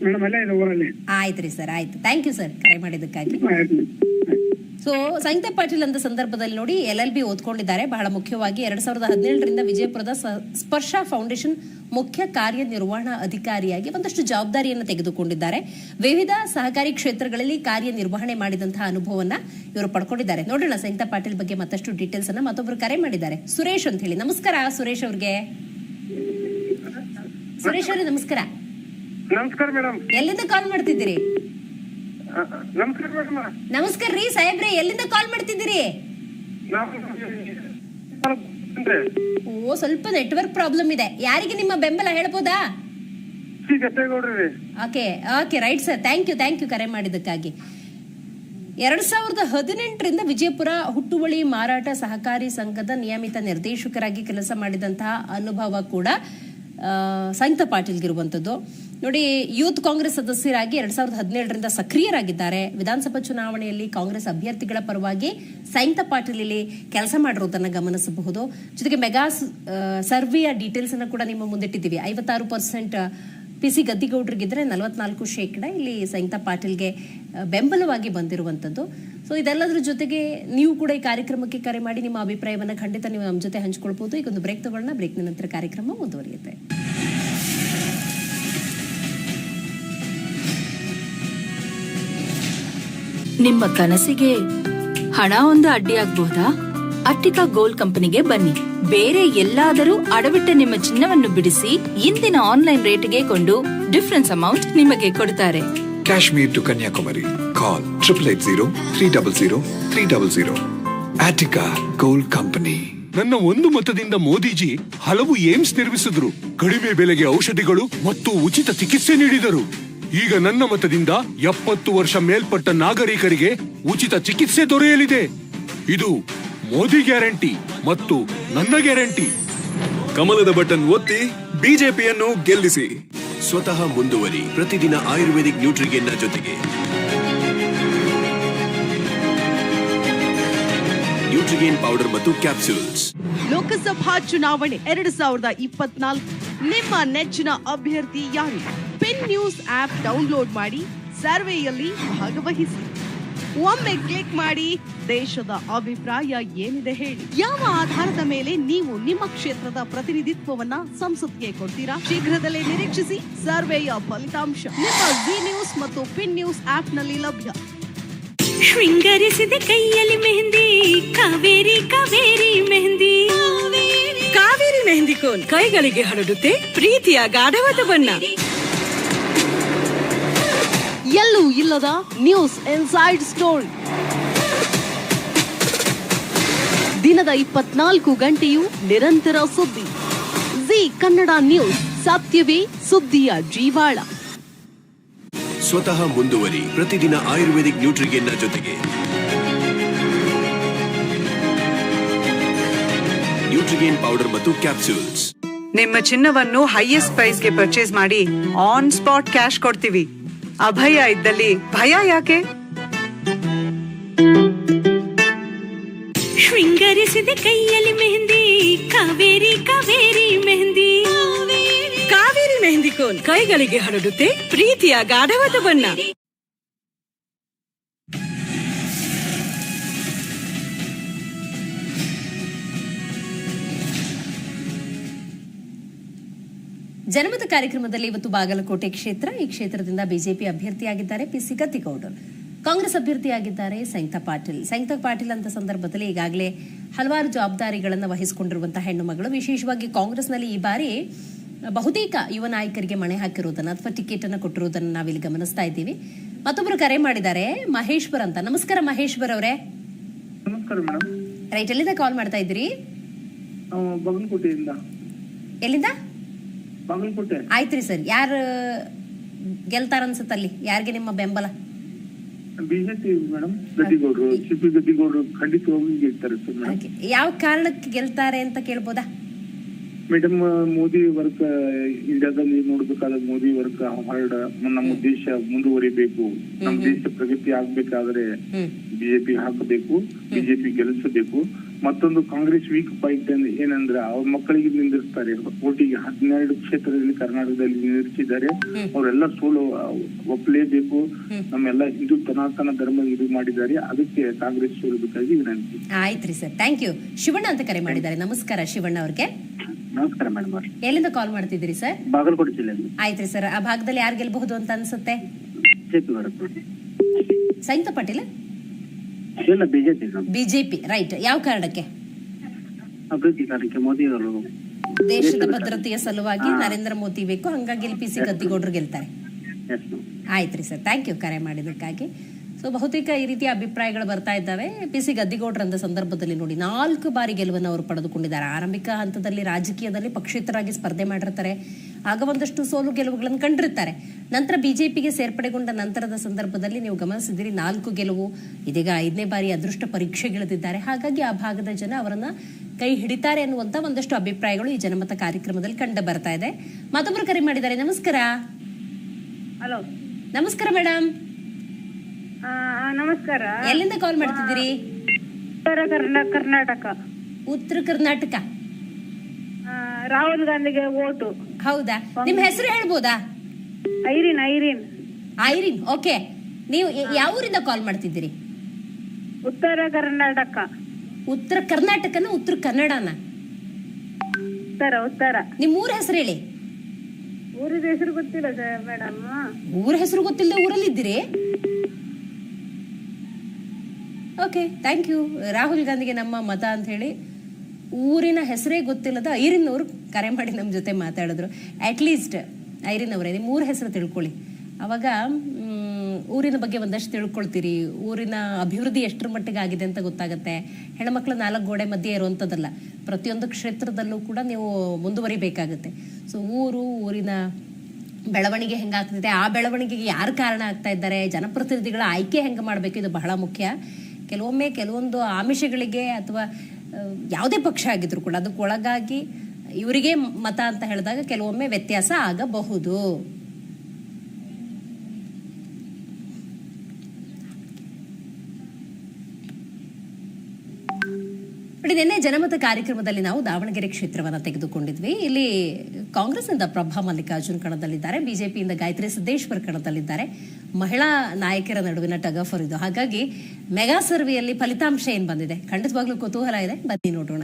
B: ಮೇಡಮ್ ಅಲ್ಲೇ ಇದೆ ಊರಲ್ಲಿ.
A: ಆಯ್ತ್ರಿ ಸರ್ ಆಯ್ತು. ಥ್ಯಾಂಕ್ ಯು ಸರ್ ಕರೆ ಮಾಡಿದ್ದಕ್ಕಾಗಿ. ಸೊ ಸಂಯುಕ್ತ ಪಾಟೀಲ್ ಅಂತ ಸಂದರ್ಭದಲ್ಲಿ ನೋಡಿ ಎಲ್ ಎಲ್ ಬಿ ಓದ್ಕೊಂಡಿದ್ದಾರೆ. ಬಹಳ ಮುಖ್ಯವಾಗಿ ಎರಡ್ ಸಾವಿರದ ಹದಿನೇಳರಿಂದ ವಿಜಯಪುರದ ಸ್ಪರ್ಶ ಫೌಂಡೇಶನ್ ಮುಖ್ಯ ಕಾರ್ಯನಿರ್ವಹಣಾ ಅಧಿಕಾರಿಯಾಗಿ ಒಂದಷ್ಟು ಜವಾಬ್ದಾರಿಯನ್ನು ತೆಗೆದುಕೊಂಡಿದ್ದಾರೆ. ವಿವಿಧ ಸಹಕಾರಿ ಕ್ಷೇತ್ರಗಳಲ್ಲಿ ಕಾರ್ಯನಿರ್ವಹಣೆ ಮಾಡಿದಂತಹ ಅನುಭವವನ್ನ ಇವರು ಪಡ್ಕೊಂಡಿದ್ದಾರೆ. ನೋಡೋಣ ಸಂಯುಕ್ತ ಪಾಟೀಲ್ ಬಗ್ಗೆ ಮತ್ತಷ್ಟು ಡೀಟೇಲ್ಸ್ ಅನ್ನ ಮತ್ತೊಬ್ಬರು ಕರೆ ಮಾಡಿದ್ದಾರೆ. ಸುರೇಶ್ ಅಂತ ಹೇಳಿ ನಮಸ್ಕಾರ ಸುರೇಶ್ ಅವ್ರಿಗೆ. ಸುರೇಶ್ ಅವರೇ ನಮಸ್ಕಾರ.
B: ನಮಸ್ಕಾರ ಮೇಡಮ್.
A: ಎಲ್ಲಿಂದ ಕಾಲ್ ಮಾಡ್ತಿದ್ದೀರಿ?
B: ನಮಸ್ಕಾರ ಮೇಡಮ್.
A: ನಮಸ್ಕಾರ ರೀ ಸಾಹೇಬ್ರೆ ಎಲ್ಲಿಂದ ಕಾಲ್ ಮಾಡ್ತಿದ್ದೀರಿ? ಓ ಸ್ವಲ್ಪ ನೆಟ್ವರ್ಕ್ ಪ್ರಾಬ್ಲಮ್ ಇದೆ. ಯಾರಿಗೆ ನಿಮ್ಮ ಬೆಂಬಲ ಹೇಳ್ಬೋದಾ? Okay okay right sir thank you thank you ಕರೆ ಮಾಡಿದ್ದಕ್ಕಾಗಿ. ಎರಡ್ ಸಾವಿರದ ಹದಿನೆಂಟರಿಂದ ವಿಜಯಪುರ ಹುಟ್ಟುವಳಿ ಮಾರಾಟ ಸಹಕಾರಿ ಸಂಘದ ನಿಯಮಿತ ನಿರ್ದೇಶಕರಾಗಿ ಕೆಲಸ ಮಾಡಿದಂತಹ ಅನುಭವ ಕೂಡ ಸಂಯುಕ್ತ ಪಾಟೀಲ್ಗಿರುವಂಥದ್ದು ನೋಡಿ, ಯೂತ್ ಕಾಂಗ್ರೆಸ್ ಸದಸ್ಯರಾಗಿ ಎರಡ್ ಸಾವಿರದ ಹದಿನೇಳರಿಂದ ಸಕ್ರಿಯರಾಗಿದ್ದಾರೆ. ವಿಧಾನಸಭಾ ಚುನಾವಣೆಯಲ್ಲಿ ಕಾಂಗ್ರೆಸ್ ಅಭ್ಯರ್ಥಿಗಳ ಪರವಾಗಿ ಸಂಯುಕ್ತ ಪಾಟೀಲ್ ಇಲ್ಲಿ ಕೆಲಸ ಮಾಡಿರುವುದನ್ನ ಗಮನಿಸಬಹುದು. ಜೊತೆಗೆ ಮೆಗಾ ಸರ್ವೆಯ ಡೀಟೇಲ್ಸ್ ಅನ್ನ ಕೂಡ ನಿಮ್ಮ ಮುಂದಿಟ್ಟಿದ್ದೀವಿ ಐವತ್ತಾರು ಪರ್ಸೆಂಟ್ ಪಿ ಸಿ ಗದ್ದಿಗೌಡರಿಗಿದ್ರೆ ನಲವತ್ನಾಲ್ಕು ಶೇಕಡ ಇಲ್ಲಿ ಸಂಯುಕ್ತ ಪಾಟೀಲ್ಗೆ ಬೆಂಬಲವಾಗಿ ಬಂದಿರುವಂಥದ್ದು ಸೊ ಇದೆಲ್ಲದರ ಜೊತೆಗೆ ನೀವು ಕೂಡ ಈ ಕಾರ್ಯಕ್ರಮಕ್ಕೆ ಕರೆ ಮಾಡಿ ನಿಮ್ಮ ಅಭಿಪ್ರಾಯವನ್ನು ಖಂಡಿತ ನೀವು ನಮ್ಮ ಜೊತೆ ಹಂಚ್ಕೊಳ್ಬೋದು. ಈಗ ಒಂದು ಬ್ರೇಕ್ ತಗೊಳ್ಳೋಣ. ಬ್ರೇಕ್ನ ನಂತರ ಕಾರ್ಯಕ್ರಮ ಮುಂದುವರಿಯುತ್ತೆ.
E: ನಿಮ್ಮ ಕನಸಿಗೆ ಹಣ ಒಂದು ಅಡ್ಡಿಯಾಗಬಹುದಾ ಅಟ್ಟಿಕಾ ಗೋಲ್ಡ್ ಕಂಪನಿಗೆ ಬನ್ನಿ. ಬೇರೆ ಎಲ್ಲಾದರೂ ಅಡವಿಟ್ಟ ನಿಮ್ಮ ಚಿನ್ನವನ್ನು ಬಿಡಿಸಿ ಇಂದಿನ ಆನ್ಲೈನ್ ರೇಟ್ಗೆ ಕೊಂಡು ಡಿಫ್ರೆನ್ಸ್ ಅಮೌಂಟ್ ನಿಮಗೆ ಕೊಡ್ತಾರೆ.
F: Kashmir to Kanyakumari. Call 880 300 Attica Gold Company.
G: ನನ್ನ ಒಂದು ಮತದಿಂದ ಮೋದಿಜಿ ಹಲವು ಏಮ್ಸ್ ನಿರ್ಮಿಸಿದ್ರು ಕಡಿಮೆ ಬೆಲೆಗೆ ಔಷಧಿಗಳು ಮತ್ತು ಉಚಿತ ಚಿಕಿತ್ಸೆ ನೀಡಿದರು. ಈಗ ನನ್ನ ಮತದಿಂದ ಎಪ್ಪತ್ತು ವರ್ಷ ಮೇಲ್ಪಟ್ಟ ನಾಗರಿಕರಿಗೆ ಉಚಿತ ಚಿಕಿತ್ಸೆ ದೊರೆಯಲಿದೆ. ಇದು ಮೋದಿ ಗ್ಯಾರಂಟಿ ಮತ್ತು ನನ್ನ ಗ್ಯಾರಂಟಿ.
H: ಕಮಲದ ಬಟನ್ ಒತ್ತಿ ಬಿಜೆಪಿಯನ್ನು ಗೆಲ್ಲಿಸಿ. ಸ್ವತಃ ಮುಂದುವರಿ. ಪ್ರತಿದಿನ ಆಯುರ್ವೇದಿಕ್ ನ್ಯೂಟ್ರಿಗೆನ್ನ ಜೊತೆಗೆ. ನ್ಯೂಟ್ರಿಗೇನ್ ಪೌಡರ್ ಮತ್ತು ಕ್ಯಾಪ್ಸ್ಯೂಲ್ಸ್
M: ಲೋಕಸಭಾ ಚುನಾವಣೆ ಎರಡು ಸಾವಿರದ ಇಪ್ಪತ್ನಾಲ್ಕು. ನಿಮ್ಮ ನೆಚ್ಚಿನ ಅಭ್ಯರ್ಥಿ ಯಾರು? ಪಿನ್ ನ್ಯೂಸ್ ಆಪ್ ಡೌನ್ಲೋಡ್ ಮಾಡಿ ಸರ್ವೆಯಲ್ಲಿ ಭಾಗವಹಿಸಿ. ಒಮ್ಮೆ ಕ್ಲಿಕ್ ಮಾಡಿ ದೇಶದ ಅಭಿಪ್ರಾಯ ಏನಿದೆ ಹೇಳಿ. ಯಾವ ಆಧಾರದ ಮೇಲೆ ನೀವು ನಿಮ್ಮ ಕ್ಷೇತ್ರದ ಪ್ರತಿನಿಧಿತ್ವವನ್ನ ಸಂಸತ್ಗೆ ಕೊಡ್ತೀರಾ? ಶೀಘ್ರದಲ್ಲೇ ನಿರೀಕ್ಷಿಸಿ ಸರ್ವೆಯ ಫಲಿತಾಂಶ. ನಿಮ್ಮ ಜಿ ನ್ಯೂಸ್ ಮತ್ತು ಪಿನ್ ನ್ಯೂಸ್ ಆಪ್ನಲ್ಲಿ ಲಭ್ಯ.
I: ಶೃಂಗರಿಸಿದ ಕೈಯಲ್ಲಿ ಮೆಹಂದಿ ಕಾವೇರಿ ಕಾವೇರಿ ಮೆಹಂದಿ.
M: ಕಾವೇರಿ ಮೆಹಂದಿ ಕೋನ್. ಕೈಗಳಿಗೆ ಹರಡುತ್ತೆ ಪ್ರೀತಿಯ ಗಾಢವಾದ ಬಣ್ಣ. ಎಲ್ಲೂ ಇಲ್ಲದ ನ್ಯೂಸ್ ಇನ್ಸೈಡ್ ಸ್ಟೋರಿ ದಿನದ ಇಪ್ಪತ್ನಾಲ್ಕು ಗಂಟೆಯೂ ನಿರಂತರ ಸುದ್ದಿ. ಜಿ ಕನ್ನಡ ನ್ಯೂಸ್ ಸತ್ಯವೇ ಸುದ್ದಿಯ ಜೀವಾಳ.
H: ಸ್ವತಃ ಮುಂದುವರಿ. ಪ್ರತಿದಿನ ಆಯುರ್ವೇದಿಕ್ ನ್ಯೂಟ್ರಿಗೆನ್ನ ಜೊತೆಗೆ. ನ್ಯೂಟ್ರಿಗೇನ್ ಪೌಡರ್ ಮತ್ತು ಕ್ಯಾಪ್ಸೂಲ್ಸ್
K: ನಿಮ್ಮ ಚಿನ್ನವನ್ನು ಹೈಯೆಸ್ಟ್ ಪ್ರೈಸ್ಗೆ ಪರ್ಚೇಸ್ ಮಾಡಿ ಆನ್ ಸ್ಪಾಟ್ ಕ್ಯಾಶ್ ಕೊಡ್ತೀವಿ. ಅಭಯ ಇದ್ದಲ್ಲಿ ಭಯ ಯಾಕೆ?
I: ಶೃಂಗರಿಸಿದ ಕೈಯಲ್ಲಿ ಮೆಹಂದಿ ಕಾವೇರಿ ಕಾವೇರಿ ಮೆಹಂದಿ.
M: ಕಾವೇರಿ ಮೆಹಂದಿ ಕೋನ್ ಕೈಗಳಿಗೆ ಹರಡುತ್ತೆ ಪ್ರೀತಿಯ ಗಾಢವಾದ ಬಣ್ಣ.
A: ಜನಮತ ಕಾರ್ಯಕ್ರಮದಲ್ಲಿ ಇವತ್ತು ಬಾಗಲಕೋಟೆ ಕ್ಷೇತ್ರ ಈ ಕ್ಷೇತ್ರದಿಂದ ಬಿಜೆಪಿ ಅಭ್ಯರ್ಥಿಯಾಗಿದ್ದಾರೆ ಪಿ ಸಿ ಗದ್ದಿಗೌಡರು ಕಾಂಗ್ರೆಸ್ ಅಭ್ಯರ್ಥಿಯಾಗಿದ್ದಾರೆ ಸಂಯುಕ್ತ ಪಾಟೀಲ್. ಸಂಯುಕ್ತ ಪಾಟೀಲ್ ಅಂತ ಸಂದರ್ಭದಲ್ಲಿ ಈಗಾಗಲೇ ಹಲವಾರು ಜವಾಬ್ದಾರಿಗಳನ್ನು ವಹಿಸಿಕೊಂಡಿರುವಂತಹ ಹೆಣ್ಣು ಮಗಳು ವಿಶೇಷವಾಗಿ ಕಾಂಗ್ರೆಸ್ನಲ್ಲಿ ಈ ಬಾರಿ ಬಹುತೇಕ ಯುವ ನಾಯಕರಿಗೆ ಮಣೆ ಹಾಕಿರುವುದನ್ನು ಅಥವಾ ಟಿಕೆಟ್ ಅನ್ನು ಕೊಟ್ಟಿರುವುದನ್ನು ನಾವಿಲ್ಲಿ ಗಮನಿಸ್ತಾ ಇದ್ದೀವಿ. ಮತ್ತೊಬ್ಬರು ಕರೆ ಮಾಡಿದ್ದಾರೆ ಮಹೇಶ್ವರ್ ಅಂತ. ನಮಸ್ಕಾರ ಮಹೇಶ್ವರ್ ಅವರೇ. ರೈಟ್ ಎಲ್ಲಿಂದ ಕಾಲ್ ಮಾಡ್ತಾ ಇದ್ದೀರಿ? ಎಲ್ಲಿಂದ? ಆಯ್ತ್ರಿ ಸರ್. ಯಾರು ಗೆಲ್ತಾರ ಅನ್ಸುತ್ತಲ್ಲಿ ಯಾರಿಗೆ ನಿಮ್ಮ ಬೆಂಬಲ?
B: BJP madam Gaddigoudar CP Gaddigoudar ಖಂಡಿತವಾಗಿ ಗೆಲ್ತಾರೆ ಸರ್
A: ಯಾವ ಕಾರಣಕ್ಕೆ ಗೆಲ್ತಾರೆ ಅಂತ ಕೇಳ್ಬೋದಾ?
B: ಮೇಡಮ್ ಮೋದಿ ವರ್ಕ್ ಇಂಡಿಯಾದಲ್ಲಿ ನೋಡಬೇಕಾದ ಮೋದಿ ವರ್ಕ್ ಹರಡ ನಮ್ಮ ದೇಶ ಮುಂದುವರಿಬೇಕು. ನಮ್ಮ ದೇಶ ಪ್ರಗತಿ ಆಗ್ಬೇಕಾದ್ರೆ ಬಿಜೆಪಿ ಹಾಕಬೇಕು ಬಿಜೆಪಿ ಗೆಲ್ಲಿಸಬೇಕು ಮತ್ತೊಂದು ಕಾಂಗ್ರೆಸ್ ವೀಕ್ ಪಾಯಿಂಟ್ ಏನಂದ್ರೆ ಅವ್ರ ಮಕ್ಕಳಿಗೆ ನಿಂದಿರ್ತಾರೆ ಒಟ್ಟಿಗೆ ಹದಿನೆರಡು ಕ್ಷೇತ್ರದಲ್ಲಿ ಕರ್ನಾಟಕದಲ್ಲಿ ನಿಂದಿರಿಸಿದ್ದಾರೆ ಅವರೆಲ್ಲ ಸೋಲು ಒಪ್ಪಲೇಬೇಕು ನಮ್ಮೆಲ್ಲ ಹಿಂದೂ ಸನಾತನ ಧರ್ಮ ಇದು ಮಾಡಿದ್ದಾರೆ. ಅದಕ್ಕೆ ಕಾಂಗ್ರೆಸ್ ಸೋಲಬೇಕಾಗಿ ವಿನಂತಿ.
A: ಆಯ್ತ್ರಿ ಸರ್. ಥ್ಯಾಂಕ್ ಯು ಶಿವಣ್ಣ ಅಂತ ಕರೆ ಮಾಡಿದ್ದಾರೆ. ನಮಸ್ಕಾರ ಶಿವಣ್ಣ ಅವ್ರಿಗೆ.
B: ನಮಸ್ಕಾರ ಮೇಡಮ್
A: ಎಲ್ಲಿಂದ ಕಾಲ್ ಮಾಡ್ತಿದ್ದೀರಿ ಸರ್?
B: ಬಾಗಲಕೋಟೆ ಜಿಲ್ಲೆ
A: ಆಯ್ತ್ರಿ ಸರ್. ಆ ಭಾಗದಲ್ಲಿ ಯಾರು ಗೆಲ್ಬಹುದು ಅಂತ ಅನ್ಸುತ್ತೆ? ಸಂಯುಕ್ತ ಪಾಟೀಲ್?
B: ಇಲ್ಲ ಬಿಜೆಪಿ
A: ಬಿಜೆಪಿ ರೈಟ್ ಯಾವ ಕಾರಣಕ್ಕೆ?
B: ಅಭಿವೃದ್ಧಿ ಕಾರ್ಯಕ್ಕೆ ಮೋದಿ ಅವರು
A: ದೇಶದ ಭದ್ರತೆಯ ಸಲುವಾಗಿ ನರೇಂದ್ರ ಮೋದಿ ಬೇಕು ಹಂಗಾಗಿ ಇಲ್ಲಿ ಪಿ ಸಿ ಗದ್ದಿಗೌಡರು ಗೆಲ್ತಾರೆ. ಆಯ್ತ್ರಿ ಸರ್ ಥ್ಯಾಂಕ್ ಯು ಕರೆ ಮಾಡಿದ್ದಕ್ಕಾಗಿ. ಸೊ ಬಹುತೇಕ ಈ ರೀತಿಯ ಅಭಿಪ್ರಾಯಗಳು ಬರ್ತಾ ಇದ್ದಾವೆ. ಪಿ ಸಿ ಗದ್ದಿಗೌಡರಂತ ಸಂದರ್ಭದಲ್ಲಿ ನೋಡಿ ನಾಲ್ಕು ಬಾರಿ ಗೆಲುವನ್ನು ಅವರು ಪಡೆದುಕೊಂಡಿದ್ದಾರೆ. ಆರಂಭಿಕ ಹಂತದಲ್ಲಿ ರಾಜಕೀಯದಲ್ಲಿ ಪಕ್ಷೇತರಾಗಿ ಸ್ಪರ್ಧೆ ಮಾಡಿರ್ತಾರೆ. ಆಗ ಒಂದಷ್ಟು ಸೋಲು ಗೆಲುವುಗಳನ್ನು ಕಂಡಿರ್ತಾರೆ. ನಂತರ ಬಿಜೆಪಿಗೆ ಸೇರ್ಪಡೆಗೊಂಡ ನಂತರದ ಸಂದರ್ಭದಲ್ಲಿ ನೀವು ಗಮನಿಸಿದಿರಿ ನಾಲ್ಕು ಗೆಲುವು ಇದೀಗ ಐದನೇ ಬಾರಿ ಅದೃಷ್ಟ ಪರೀಕ್ಷೆಗಿಳಿದಿದ್ದಾರೆ. ಹಾಗಾಗಿ ಆ ಭಾಗದ ಜನ ಅವರನ್ನ ಕೈ ಹಿಡಿತಾರೆ ಅನ್ನುವಂತ ಒಂದಷ್ಟು ಅಭಿಪ್ರಾಯಗಳು ಈ ಜನಮತ ಕಾರ್ಯಕ್ರಮದಲ್ಲಿ ಕಂಡು ಬರ್ತಾ ಇದೆ. ಮತ್ತೊಬ್ಬರು ಕರೆ ಮಾಡಿದ್ದಾರೆ. ನಮಸ್ಕಾರ.
N: ಹಲೋ.
A: ನಮಸ್ಕಾರ ಮೇಡಮ್
N: ನಮಸ್ಕಾರ.
A: ಎಲ್ಲಿಂದ ಕಾಲ್ ಮಾಡ್ತಿದ್ದೀರಿ?
N: ಉತ್ತರ ಕರ್ನಾಟಕ.
A: ಉತ್ತರ ಕರ್ನಾಟಕ.
N: ಆ, ರಾಹುಲ್ ಗಾಂಧಿಗೆ ಓಟು.
A: ಹೌದಾ? ನಿಮ್ ಹೆಸರು ಹೇಳ್ಬೋದಾ?
N: Irene Irene.
A: Irene okay. ನೀವು ಯಾವ ಊರಿಂದ ಕಾಲ್ ಮಾಡ್ತಿದ್ದೀರಿ?
N: ಉತ್ತರ ಕರ್ನಾಟಕ.
A: ಉತ್ತರ ಕರ್ನಾಟಕನ ಉತ್ತರ ಕನ್ನಡನ?
N: ಉತ್ತರ ಉತ್ತರ.
A: ನಿಮ್ಮ ಊರ ಹೆಸರು ಹೇಳಿ?
N: ಊರಿದ ಹೆಸರು ಗೊತ್ತಿಲ್ಲ ಸರ್ ಮೇಡಮ್.
A: ಊರ ಹೆಸರು ಗೊತ್ತಿಲ್ಲದೆ ಊರಲ್ಲಿ ಇದ್ದೀರಿ ಓಕೆ ಥ್ಯಾಂಕ್ ಯು ರಾಹುಲ್ ಗಾಂಧಿಗೆ ನಮ್ಮ ಮತ ಅಂತ ಹೇಳಿ ಊರಿನ ಹೆಸರೇ ಗೊತ್ತಿಲ್ಲದ ಐರಿನ್ ಅವರು ಕರೆ ಮಾಡಿ ನಮ್ಮ ಜೊತೆ ಮಾತಾಡಿದ್ರು. ಅಟ್ಲೀಸ್ಟ್ ಐರಿನ್ ಅವರೇ ನಿಮ್ಮ ಊರ ಹೆಸರು ತಿಳ್ಕೊಳ್ಳಿ. ಅವಾಗ ಊರಿನ ಬಗ್ಗೆ ಒಂದಷ್ಟು ತಿಳ್ಕೊಳ್ತೀರಿ. ಊರಿನ ಅಭಿವೃದ್ಧಿ ಎಷ್ಟರ ಮಟ್ಟಿಗೆ ಆಗಿದೆ ಅಂತ ಗೊತ್ತಾಗುತ್ತೆ. ಹೆಣ್ಮಕ್ಳು ನಾಲ್ಕು ಗೋಡೆ ಮಧ್ಯೆ ಇರುವಂಥದ್ದಲ್ಲ ಪ್ರತಿಯೊಂದು ಕ್ಷೇತ್ರದಲ್ಲೂ ಕೂಡ ನೀವು ಮುಂದುವರಿಬೇಕಾಗುತ್ತೆ. ಸೊ ಊರು, ಊರಿನ ಬೆಳವಣಿಗೆ ಹೆಂಗಾಗ್ತಿದೆ ಆ ಬೆಳವಣಿಗೆಗೆ ಯಾರು ಕಾರಣ ಆಗ್ತಾ ಇದ್ದಾರೆ? ಜನಪ್ರತಿನಿಧಿಗಳ ಆಯ್ಕೆ ಹೆಂಗೆ ಮಾಡಬೇಕು? ಇದು ಬಹಳ ಮುಖ್ಯ. ಕೆಲವೊಮ್ಮೆ ಕೆಲವೊಂದು ಆಮಿಷಗಳಿಗೆ ಅಥವಾ ಯಾವುದೇ ಪಕ್ಷ ಆಗಿದ್ರು ಕೂಡ ಅದಕ್ಕೆ ಒಳಗಾಗಿ ಇವರಿಗೆ ಮತ ಅಂತ ಹೇಳಿದಾಗ ಕೆಲವೊಮ್ಮೆ ವ್ಯತ್ಯಾಸ ಆಗಬಹುದು. ನಿನ್ನೆ ಜನಮತ ಕಾರ್ಯಕ್ರಮದಲ್ಲಿ ನಾವು ದಾವಣಗೆರೆ ಕ್ಷೇತ್ರವನ್ನು ತೆಗೆದುಕೊಂಡಿದ್ವಿ. ಇಲ್ಲಿ ಕಾಂಗ್ರೆಸ್ನಿಂದ ಪ್ರಭಾ ಮಲ್ಲಿಕಾರ್ಜುನ್ ಕಣದಲ್ಲಿದ್ದಾರೆ, ಬಿಜೆಪಿಯಿಂದ ಗಾಯತ್ರಿ ಸಿದ್ದೇಶ್ವರ್ ಕಣದಲ್ಲಿದ್ದಾರೆ. ಮಹಿಳಾ ನಾಯಕರ ನಡುವಿನ ಟಗಫರ್ ಇದು ಹಾಗಾಗಿ ಮೆಗಾ ಸರ್ವೆಯಲ್ಲಿ ಫಲಿತಾಂಶ ಏನ್ ಬಂದಿದೆ? ಖಂಡಿತವಾಗ್ಲೂ ಕುತೂಹಲ ಇದೆ. ಬನ್ನಿ ನೋಡೋಣ.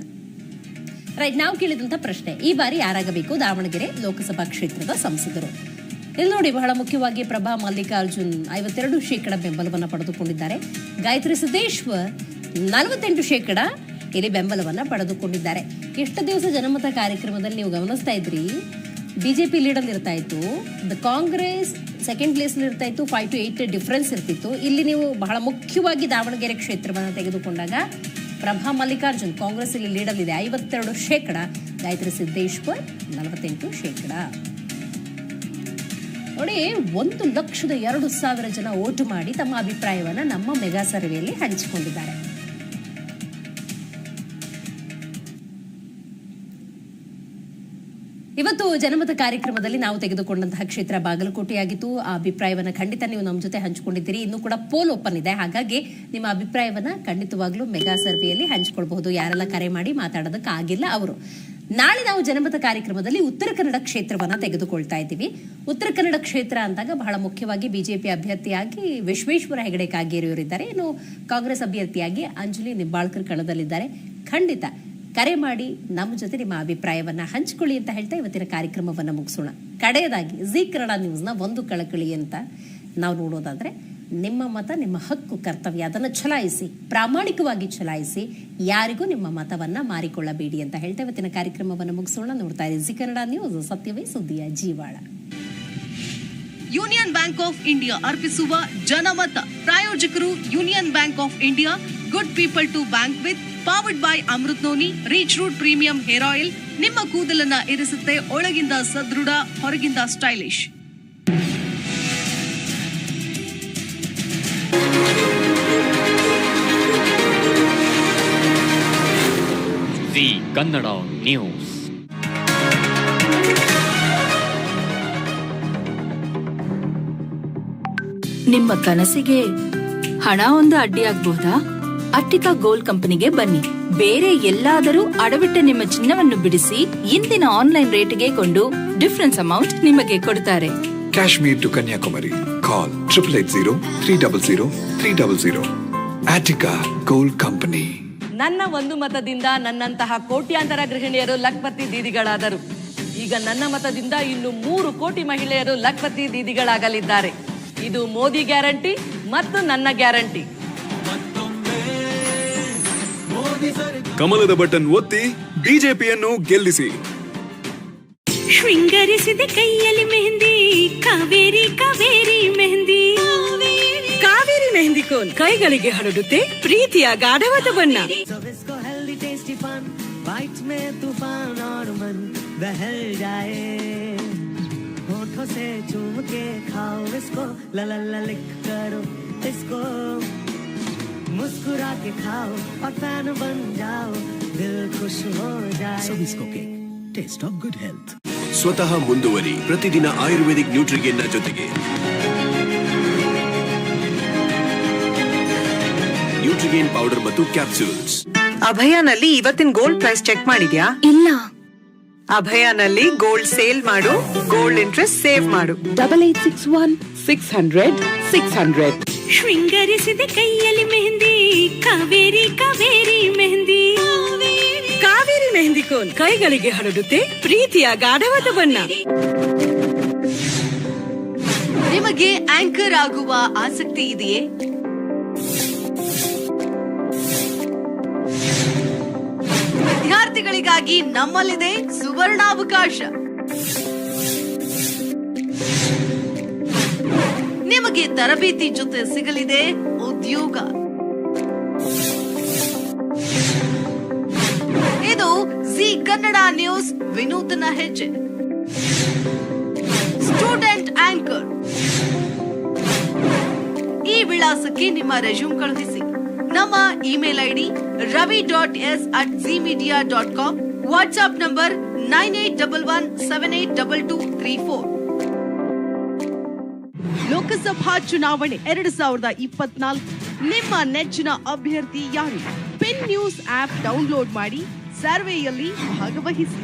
A: ರೈಟ್ ನಾವು ಕೇಳಿದಂತ ಪ್ರಶ್ನೆ. ಈ ಬಾರಿ ಯಾರಾಗಬೇಕು? ದಾವಣಗೆರೆ ಲೋಕಸಭಾ ಕ್ಷೇತ್ರದ ಸಂಸದರು. ಇಲ್ಲಿ ನೋಡಿ, ಬಹಳ ಮುಖ್ಯವಾಗಿ ಪ್ರಭಾ ಮಲ್ಲಿಕಾರ್ಜುನ್ ಐವತ್ತೆರಡು ಶೇಕಡ ಬೆಂಬಲವನ್ನ ಪಡೆದುಕೊಂಡಿದ್ದಾರೆ. ಗಾಯತ್ರಿ ಸಿದ್ದೇಶ್ವರ್ ನಲವತ್ತೆಂಟು ಶೇಕಡ ಇಲ್ಲಿ ಬೆಂಬಲವನ್ನ ಪಡೆದುಕೊಂಡಿದ್ದಾರೆ. ಎಷ್ಟು ದಿವಸ ಜನಮತ ಕಾರ್ಯಕ್ರಮದಲ್ಲಿ ನೀವು ಗಮನಿಸ್ತಾ ಇದ್ರಿ? ಬಿಜೆಪಿ ಲೀಡಲ್ಲಿ ಇರ್ತಾ ಇತ್ತು, ದ ಕಾಂಗ್ರೆಸ್ ಸೆಕೆಂಡ್ ಪ್ಲೇಸ್ ಇರ್ತಾ ಇತ್ತು ಫೈವ್ ಟು ಏಟ್ ಡಿಫ್ರೆನ್ಸ್ ಇರ್ತಿತ್ತು. ಇಲ್ಲಿ ನೀವು ಬಹಳ ಮುಖ್ಯವಾಗಿ ದಾವಣಗೆರೆ ಕ್ಷೇತ್ರವನ್ನು ತೆಗೆದುಕೊಂಡಾಗ ಪ್ರಭಾ ಮಲ್ಲಿಕಾರ್ಜುನ್ ಕಾಂಗ್ರೆಸ್ ಇಲ್ಲಿ ಲೀಡಲ್ಲಿದೆ. ಐವತ್ತೆರಡು ಶೇಕಡ. ಗಾಯತ್ರಿ ಸಿದ್ದೇಶ್ವರ್, ನಲವತ್ತೆಂಟು ಶೇಕಡ. ನೋಡಿ, ಒಂದು ಲಕ್ಷದ ಎರಡು ಸಾವಿರ ಜನ ಓಟು ಮಾಡಿ ತಮ್ಮ ಅಭಿಪ್ರಾಯವನ್ನು ನಮ್ಮ ಮೆಗಾ ಸರ್ವೆಯಲ್ಲಿ ಹಂಚಿಕೊಂಡಿದ್ದಾರೆ. ಇವತ್ತು ಜನಮತ ಕಾರ್ಯಕ್ರಮದಲ್ಲಿ ನಾವು ತೆಗೆದುಕೊಂಡಂತಹ ಕ್ಷೇತ್ರ ಬಾಗಲಕೋಟೆಯಾಗಿತ್ತು. ಆ ಅಭಿಪ್ರಾಯವನ್ನ ಖಂಡಿತ ನೀವು ನಮ್ಮ ಜೊತೆ ಹಂಚಿಕೊಂಡಿದ್ದೀರಿ. ಇನ್ನು ಕೂಡ ಪೋಲ್ ಓಪನ್ ಇದೆ. ಹಾಗಾಗಿ ನಿಮ್ಮ ಅಭಿಪ್ರಾಯವನ್ನ ಖಂಡಿತವಾಗ್ಲೂ ಮೆಗಾ ಸರ್ವೆಯಲ್ಲಿ ಹಂಚಿಕೊಳ್ಬಹುದು. ಯಾರೆಲ್ಲ ಕರೆ ಮಾಡಿ ಮಾತಾಡೋದಕ್ಕೆ ಆಗಿಲ್ಲ ಅವರು. ನಾಳೆ ನಾವು ಜನಮತ ಕಾರ್ಯಕ್ರಮದಲ್ಲಿ ಉತ್ತರ ಕನ್ನಡ ಕ್ಷೇತ್ರವನ್ನ ತೆಗೆದುಕೊಳ್ತಾ ಇದ್ದೀವಿ. ಉತ್ತರ ಕನ್ನಡ ಕ್ಷೇತ್ರ ಅಂದಾಗ ಬಹಳ ಮುಖ್ಯವಾಗಿ ಬಿಜೆಪಿ ಅಭ್ಯರ್ಥಿಯಾಗಿ ವಿಶ್ವೇಶ್ವರ ಹೆಗಡೆ ಕಾಗೇರಿಯವರಿದ್ದಾರೆ. ಇನ್ನು ಕಾಂಗ್ರೆಸ್ ಅಭ್ಯರ್ಥಿಯಾಗಿ ಅಂಜಲಿ ನಿಂಬಾಳ್ಕರ್ ಕಣದಲ್ಲಿದ್ದಾರೆ. ಖಂಡಿತ ಕರೆ ಮಾಡಿ ನಮ್ಮ ಜೊತೆ ನಿಮ್ಮ ಅಭಿಪ್ರಾಯವನ್ನ ಹಂಚಿಕೊಳ್ಳಿ ಅಂತ ಹೇಳ್ತಾ ಇವತ್ತಿನ ಕಾರ್ಯಕ್ರಮವನ್ನ ಮುಗಿಸೋಣ. ಕಡೆಯದಾಗಿ ಜಿ ಕನ್ನಡ ನ್ಯೂಸ್ನ ಒಂದು ಕಳಕಳಿ ಅಂತ ನಾವು ನೋಡೋದಾದ್ರೆ ನಿಮ್ಮ ಮತ, ನಿಮ್ಮ ಹಕ್ಕು, ಕರ್ತವ್ಯ, ಅದನ್ನು ಚಲಾಯಿಸಿ, ಪ್ರಾಮಾಣಿಕವಾಗಿ ಚಲಾಯಿಸಿ ಯಾರಿಗೂ ನಿಮ್ಮ ಮತವನ್ನ ಮಾರಿಕೊಳ್ಳಬೇಡಿ ಅಂತ ಹೇಳ್ತಾ ಇವತ್ತಿನ ಕಾರ್ಯಕ್ರಮವನ್ನು ಮುಗಿಸೋಣ. ನೋಡ್ತಾ ಇರಿ ಜಿ ಕನ್ನಡ ನ್ಯೂಸ್, ಸತ್ಯವೇ ಸುದ್ದಿಯ ಜೀವಾಳ.
M: ಯೂನಿಯನ್ ಬ್ಯಾಂಕ್ ಆಫ್ ಇಂಡಿಯಾ ಅರ್ಪಿಸುವ ಜನಮತ. ಪ್ರಾಯೋಜಕರು Union Bank of India, good people to bank with, powered by Amrut noni, rich root premium hair oil. ನಿಮ್ಮ ಕೂದಲನ್ನ ಇರಿಸುತ್ತೆ ಒಳಗಿಂದ ಸದೃಢ, ಹೊರಗಿಂದ ಸ್ಟೈಲಿಶ್.
D: ಕನ್ನಡ ನ್ಯೂಸ್.
E: ನಿಮ್ಮ ಕನಸಿಗೆ ಹಣ ಒಂದು ಅಡ್ಡಿಯಾಗಬಹುದಾ ಅಟ್ಟಿಕಾ ಗೋಲ್ಡ್ ಕಂಪನಿಗೆ ಬನ್ನಿ ಬೇರೆ ಎಲ್ಲಾದರೂ ಅಡವಿಟ್ಟ ನಿಮ್ಮ ಚಿನ್ನವನ್ನು ಬಿಡಿಸಿ ಇಂದಿನ ಆನ್ಲೈನ್ ರೇಟ್ಗೆ ಕೊಂಡು ಡಿಫರೆನ್ಸ್ ಅಮೌಂಟ್ ನಿಮಗೆ ಕೊಡ್ತಾರೆ
F: Kashmir to Kanyakumari. Call 880-300-300. Attica Gold Company.
O: ನನ್ನ ಒಂದು ಮತದಿಂದ ನನ್ನಂತಹ ಕೋಟ್ಯಾಂತರ ಗೃಹಿಣಿಯರು ಲಕ್ಪತಿ ದೀದಿಗಳಾದರು ಈಗ ನನ್ನ ಮತದಿಂದ ಇನ್ನು ಮೂರು ಕೋಟಿ ಮಹಿಳೆಯರು ಲಕ್ಪತಿ ದೀದಿಗಳಾಗಲಿದ್ದಾರೆ ಇದು ಮೋದಿ ಗ್ಯಾರಂಟಿ ಮತ್ತು ನನ್ನ ಗ್ಯಾರಂಟಿ.
H: ಕಮಲದ ಬಟನ್ ಒತ್ತಿ ಬಿಜೆಪಿಯನ್ನು ಗೆಲ್ಲಿಸಿ.
I: ಶೃಂಗರಿಸಿದ ಕೈಯಲ್ಲಿ ಮೆಹಂದಿ ಕಾವೇರಿ ಕಾವೇರಿ ಮೆಹಂದಿ.
M: ಕಾವೇರಿ ಮೆಹಂದಿ ಕೋನ್. ಕೈಗಳಿಗೆ ಹರಡುತ್ತೆ ಪ್ರೀತಿಯ ಗಾಢವಾದ ಬಣ್ಣ.
J: Toofan healthy tasty fun bite में तूफान और मन बहल जाए होठों से चूम के खाओ इसको ला ला ला लिक करो इसको मुस्कुरा के खाओ और फैन बन जाओ दिल खुश हो जाए
P: ಟೇಸ್ಟ್ ಆಫ್ ಗುಡ್ ಹೆಲ್ತ್
H: ಸ್ವತಃ ಮುಂದುವರಿ ಪ್ರತಿದಿನ ಆಯುರ್ವೇದಿಕ್ ನ್ಯೂಟ್ರಿಗೆನ್ನ ಜೊತೆಗೆ ನ್ಯೂಟ್ರಿಗೇನ್ ಪೌಡರ್ ಮತ್ತು ಕ್ಯಾಪ್ಸೂಲ್ಸ್
K: ಅಭಯಾನಲ್ಲಿ ಇವತ್ತಿನ ಗೋಲ್ಡ್ ಪ್ರೈಸ್ ಚೆಕ್ ಮಾಡಿದ್ಯಾ
E: ಇಲ್ಲ
K: ಅಭಯಾನಲ್ಲಿ ಗೋಲ್ಡ್ ಸೇಲ್ ಮಾಡು ಗೋಲ್ಡ್ ಇಂಟ್ರೆಸ್ಟ್ ಸೇವ್ ಮಾಡು.
M: Double eight six one six hundred six hundred
I: ಶೃಂಗರಿಸಿದ ಕೈಯಲ್ಲಿ ಮೆಹಂದಿ ಕಾವೇರಿ ಕಾವೇರಿ ಮೆಹಂದಿ.
M: ಕಾವೇರಿ ಮೆಹಂದಿ ಕೋನ್. ಕೈಗಳಿಗೆ ಹರಡುತ್ತೆ ಪ್ರೀತಿಯ ಗಾಢವಾದ ಬಣ್ಣ.
Q: ನಿಮಗೆ ಆಂಕರ್ ಆಗುವ ಆಸಕ್ತಿ ಇದೆಯೇ? ವಿದ್ಯಾರ್ಥಿಗಳಿಗಾಗಿ ನಮ್ಮಲ್ಲಿದೆ ಸುವರ್ಣಾವಕಾಶ. ನಿಮಗೆ ತರಬೇತಿ ಜೊತೆ ಸಿಗಲಿದೆ ಉದ್ಯೋಗ. ಇದು ಸಿ ಕನ್ನಡ ನ್ಯೂಸ್ ವಿನೂತನ ಹೆಜ್ಜೆ. Student anchor. ಈ ವಿಳಾಸಕ್ಕೆ ನಿಮ್ಮ ರೆಸ್ಯೂಮ್ ಕಳುಹಿಸಿ. ನಮ್ಮ email ID Ravi dot S at G media dot com. WhatsApp number nine eight double one seven eight double two three four.
M: Lok Sabha ಚುನಾವಣೆ ಎರಡು ಸಾವಿರದ ಇಪ್ಪತ್ನಾಲ್ಕು. ನಿಮ್ಮ ನೆಚ್ಚಿನ ಅಭ್ಯರ್ಥಿ ಯಾರು? ಪಿನ್ ನ್ಯೂಸ್ ಆಪ್ ಡೌನ್ಲೋಡ್ ಮಾಡಿ ಸರ್ವೆಯಲ್ಲಿ ಭಾಗವಹಿಸಿ.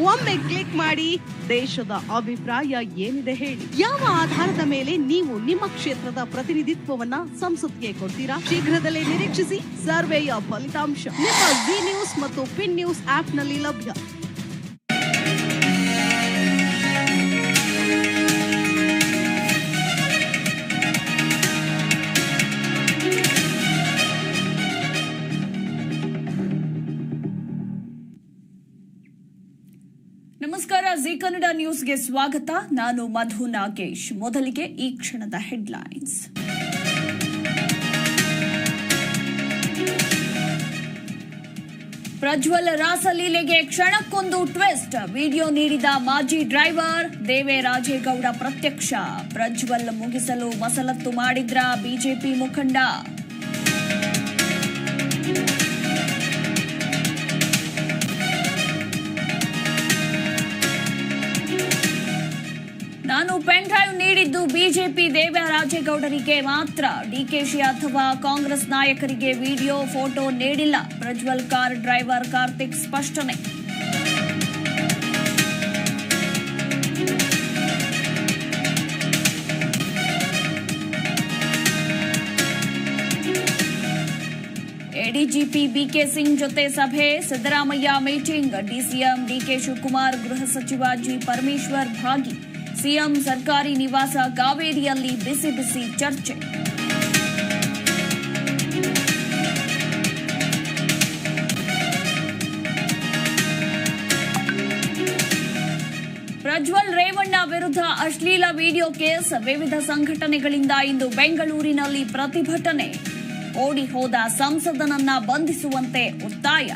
M: ಒಮ್ಮೆ ಕ್ಲಿಕ್ ಮಾಡಿ ದೇಶದ ಅಭಿಪ್ರಾಯ ಏನಿದೆ ಹೇಳಿ. ಯಾವ ಆಧಾರದ ಮೇಲೆ ನೀವು ನಿಮ್ಮ ಕ್ಷೇತ್ರದ ಪ್ರತಿನಿಧಿತ್ವವನ್ನ ಸಂಸತ್ಗೆ ಕೊಡ್ತೀರಾ? ಶೀಘ್ರದಲ್ಲೇ ನಿರೀಕ್ಷಿಸಿ. ಸರ್ವೆಯ ಫಲಿತಾಂಶ. ನಿಮ್ಮ ಜಿ ನ್ಯೂಸ್ ಮತ್ತು ಪಿನ್ ನ್ಯೂಸ್ ಆಪ್ನಲ್ಲಿ ಲಭ್ಯ.
R: ನಮಸ್ಕಾರ, ಜಿ ಕನ್ನಡ ನ್ಯೂಸ್ಗೆ ಸ್ವಾಗತ. ನಾನು ಮಧು ನಾಗೇಶ್. ಮೊದಲಿಗೆ ಈ ಕ್ಷಣದ ಹೆಡ್ಲೈನ್ಸ್. ಪ್ರಜ್ವಲ್ ರಾಸಲೀಲೆಗೆ ಕ್ಷಣಕ್ಕೊಂದು ಟ್ವಿಸ್ಟ್. ವಿಡಿಯೋ ನೀಡಿದ ಮಾಜಿ ಡ್ರೈವರ್ ದೇವೇರಾಜೇಗೌಡ ಪ್ರತ್ಯಕ್ಷ. ಪ್ರಜ್ವಲ್ ಮುಗಿಸಲು ಮಸಲತ್ತು ಮಾಡಿದ್ರ ಬಿಜೆಪಿ ಮುಖಂಡ? ಬಿಜೆಪಿ ದೇವರಾಜೇಗೌಡರಿಗೆ ಮಾತ್ರ. ಡಿಕೆಶಿ ಅಥವಾ ಕಾಂಗ್ರೆಸ್ ನಾಯಕರಿಗೆ ವಿಡಿಯೋ, ಫೋಟೋ ನೀಡಿಲ್ಲ. ಪ್ರಜ್ವಲ್ ಕಾರ್ ಡ್ರೈವರ್ ಕಾರ್ತಿಕ್ ಸ್ಪಷ್ಟನೆ. ಎಡಿಜಿಪಿ ಬಿಕೆ ಸಿಂಗ್ ಜೊತೆ ಸಭೆ, Siddaramaiah meeting. DCM D K Shivakumar ಗೃಹ ಸಚಿವ ಜಿ ಪರಮೇಶ್ವರ್ ಭಾಗಿ. ಸಿಎಂ ಸರ್ಕಾರಿ ನಿವಾಸ ಕಾವೇರಿಯಲ್ಲಿ ಬಿಸಿ ಬಿಸಿ ಚರ್ಚೆ. ಪ್ರಜ್ವಲ್ ರೇವಣ್ಣ ವಿರುದ್ಧ ಅಶ್ಲೀಲ ವಿಡಿಯೋ ಕೇಸ್ ವಿವಿಧ ಸಂಘಟನೆಗಳಿಂದ ಇಂದು ಬೆಂಗಳೂರಿನಲ್ಲಿ ಪ್ರತಿಭಟನೆ. ಓಡಿ ಹೋದ ಸಂಸದನನ್ನ ಬಂಧಿಸುವಂತೆ ಒತ್ತಾಯ.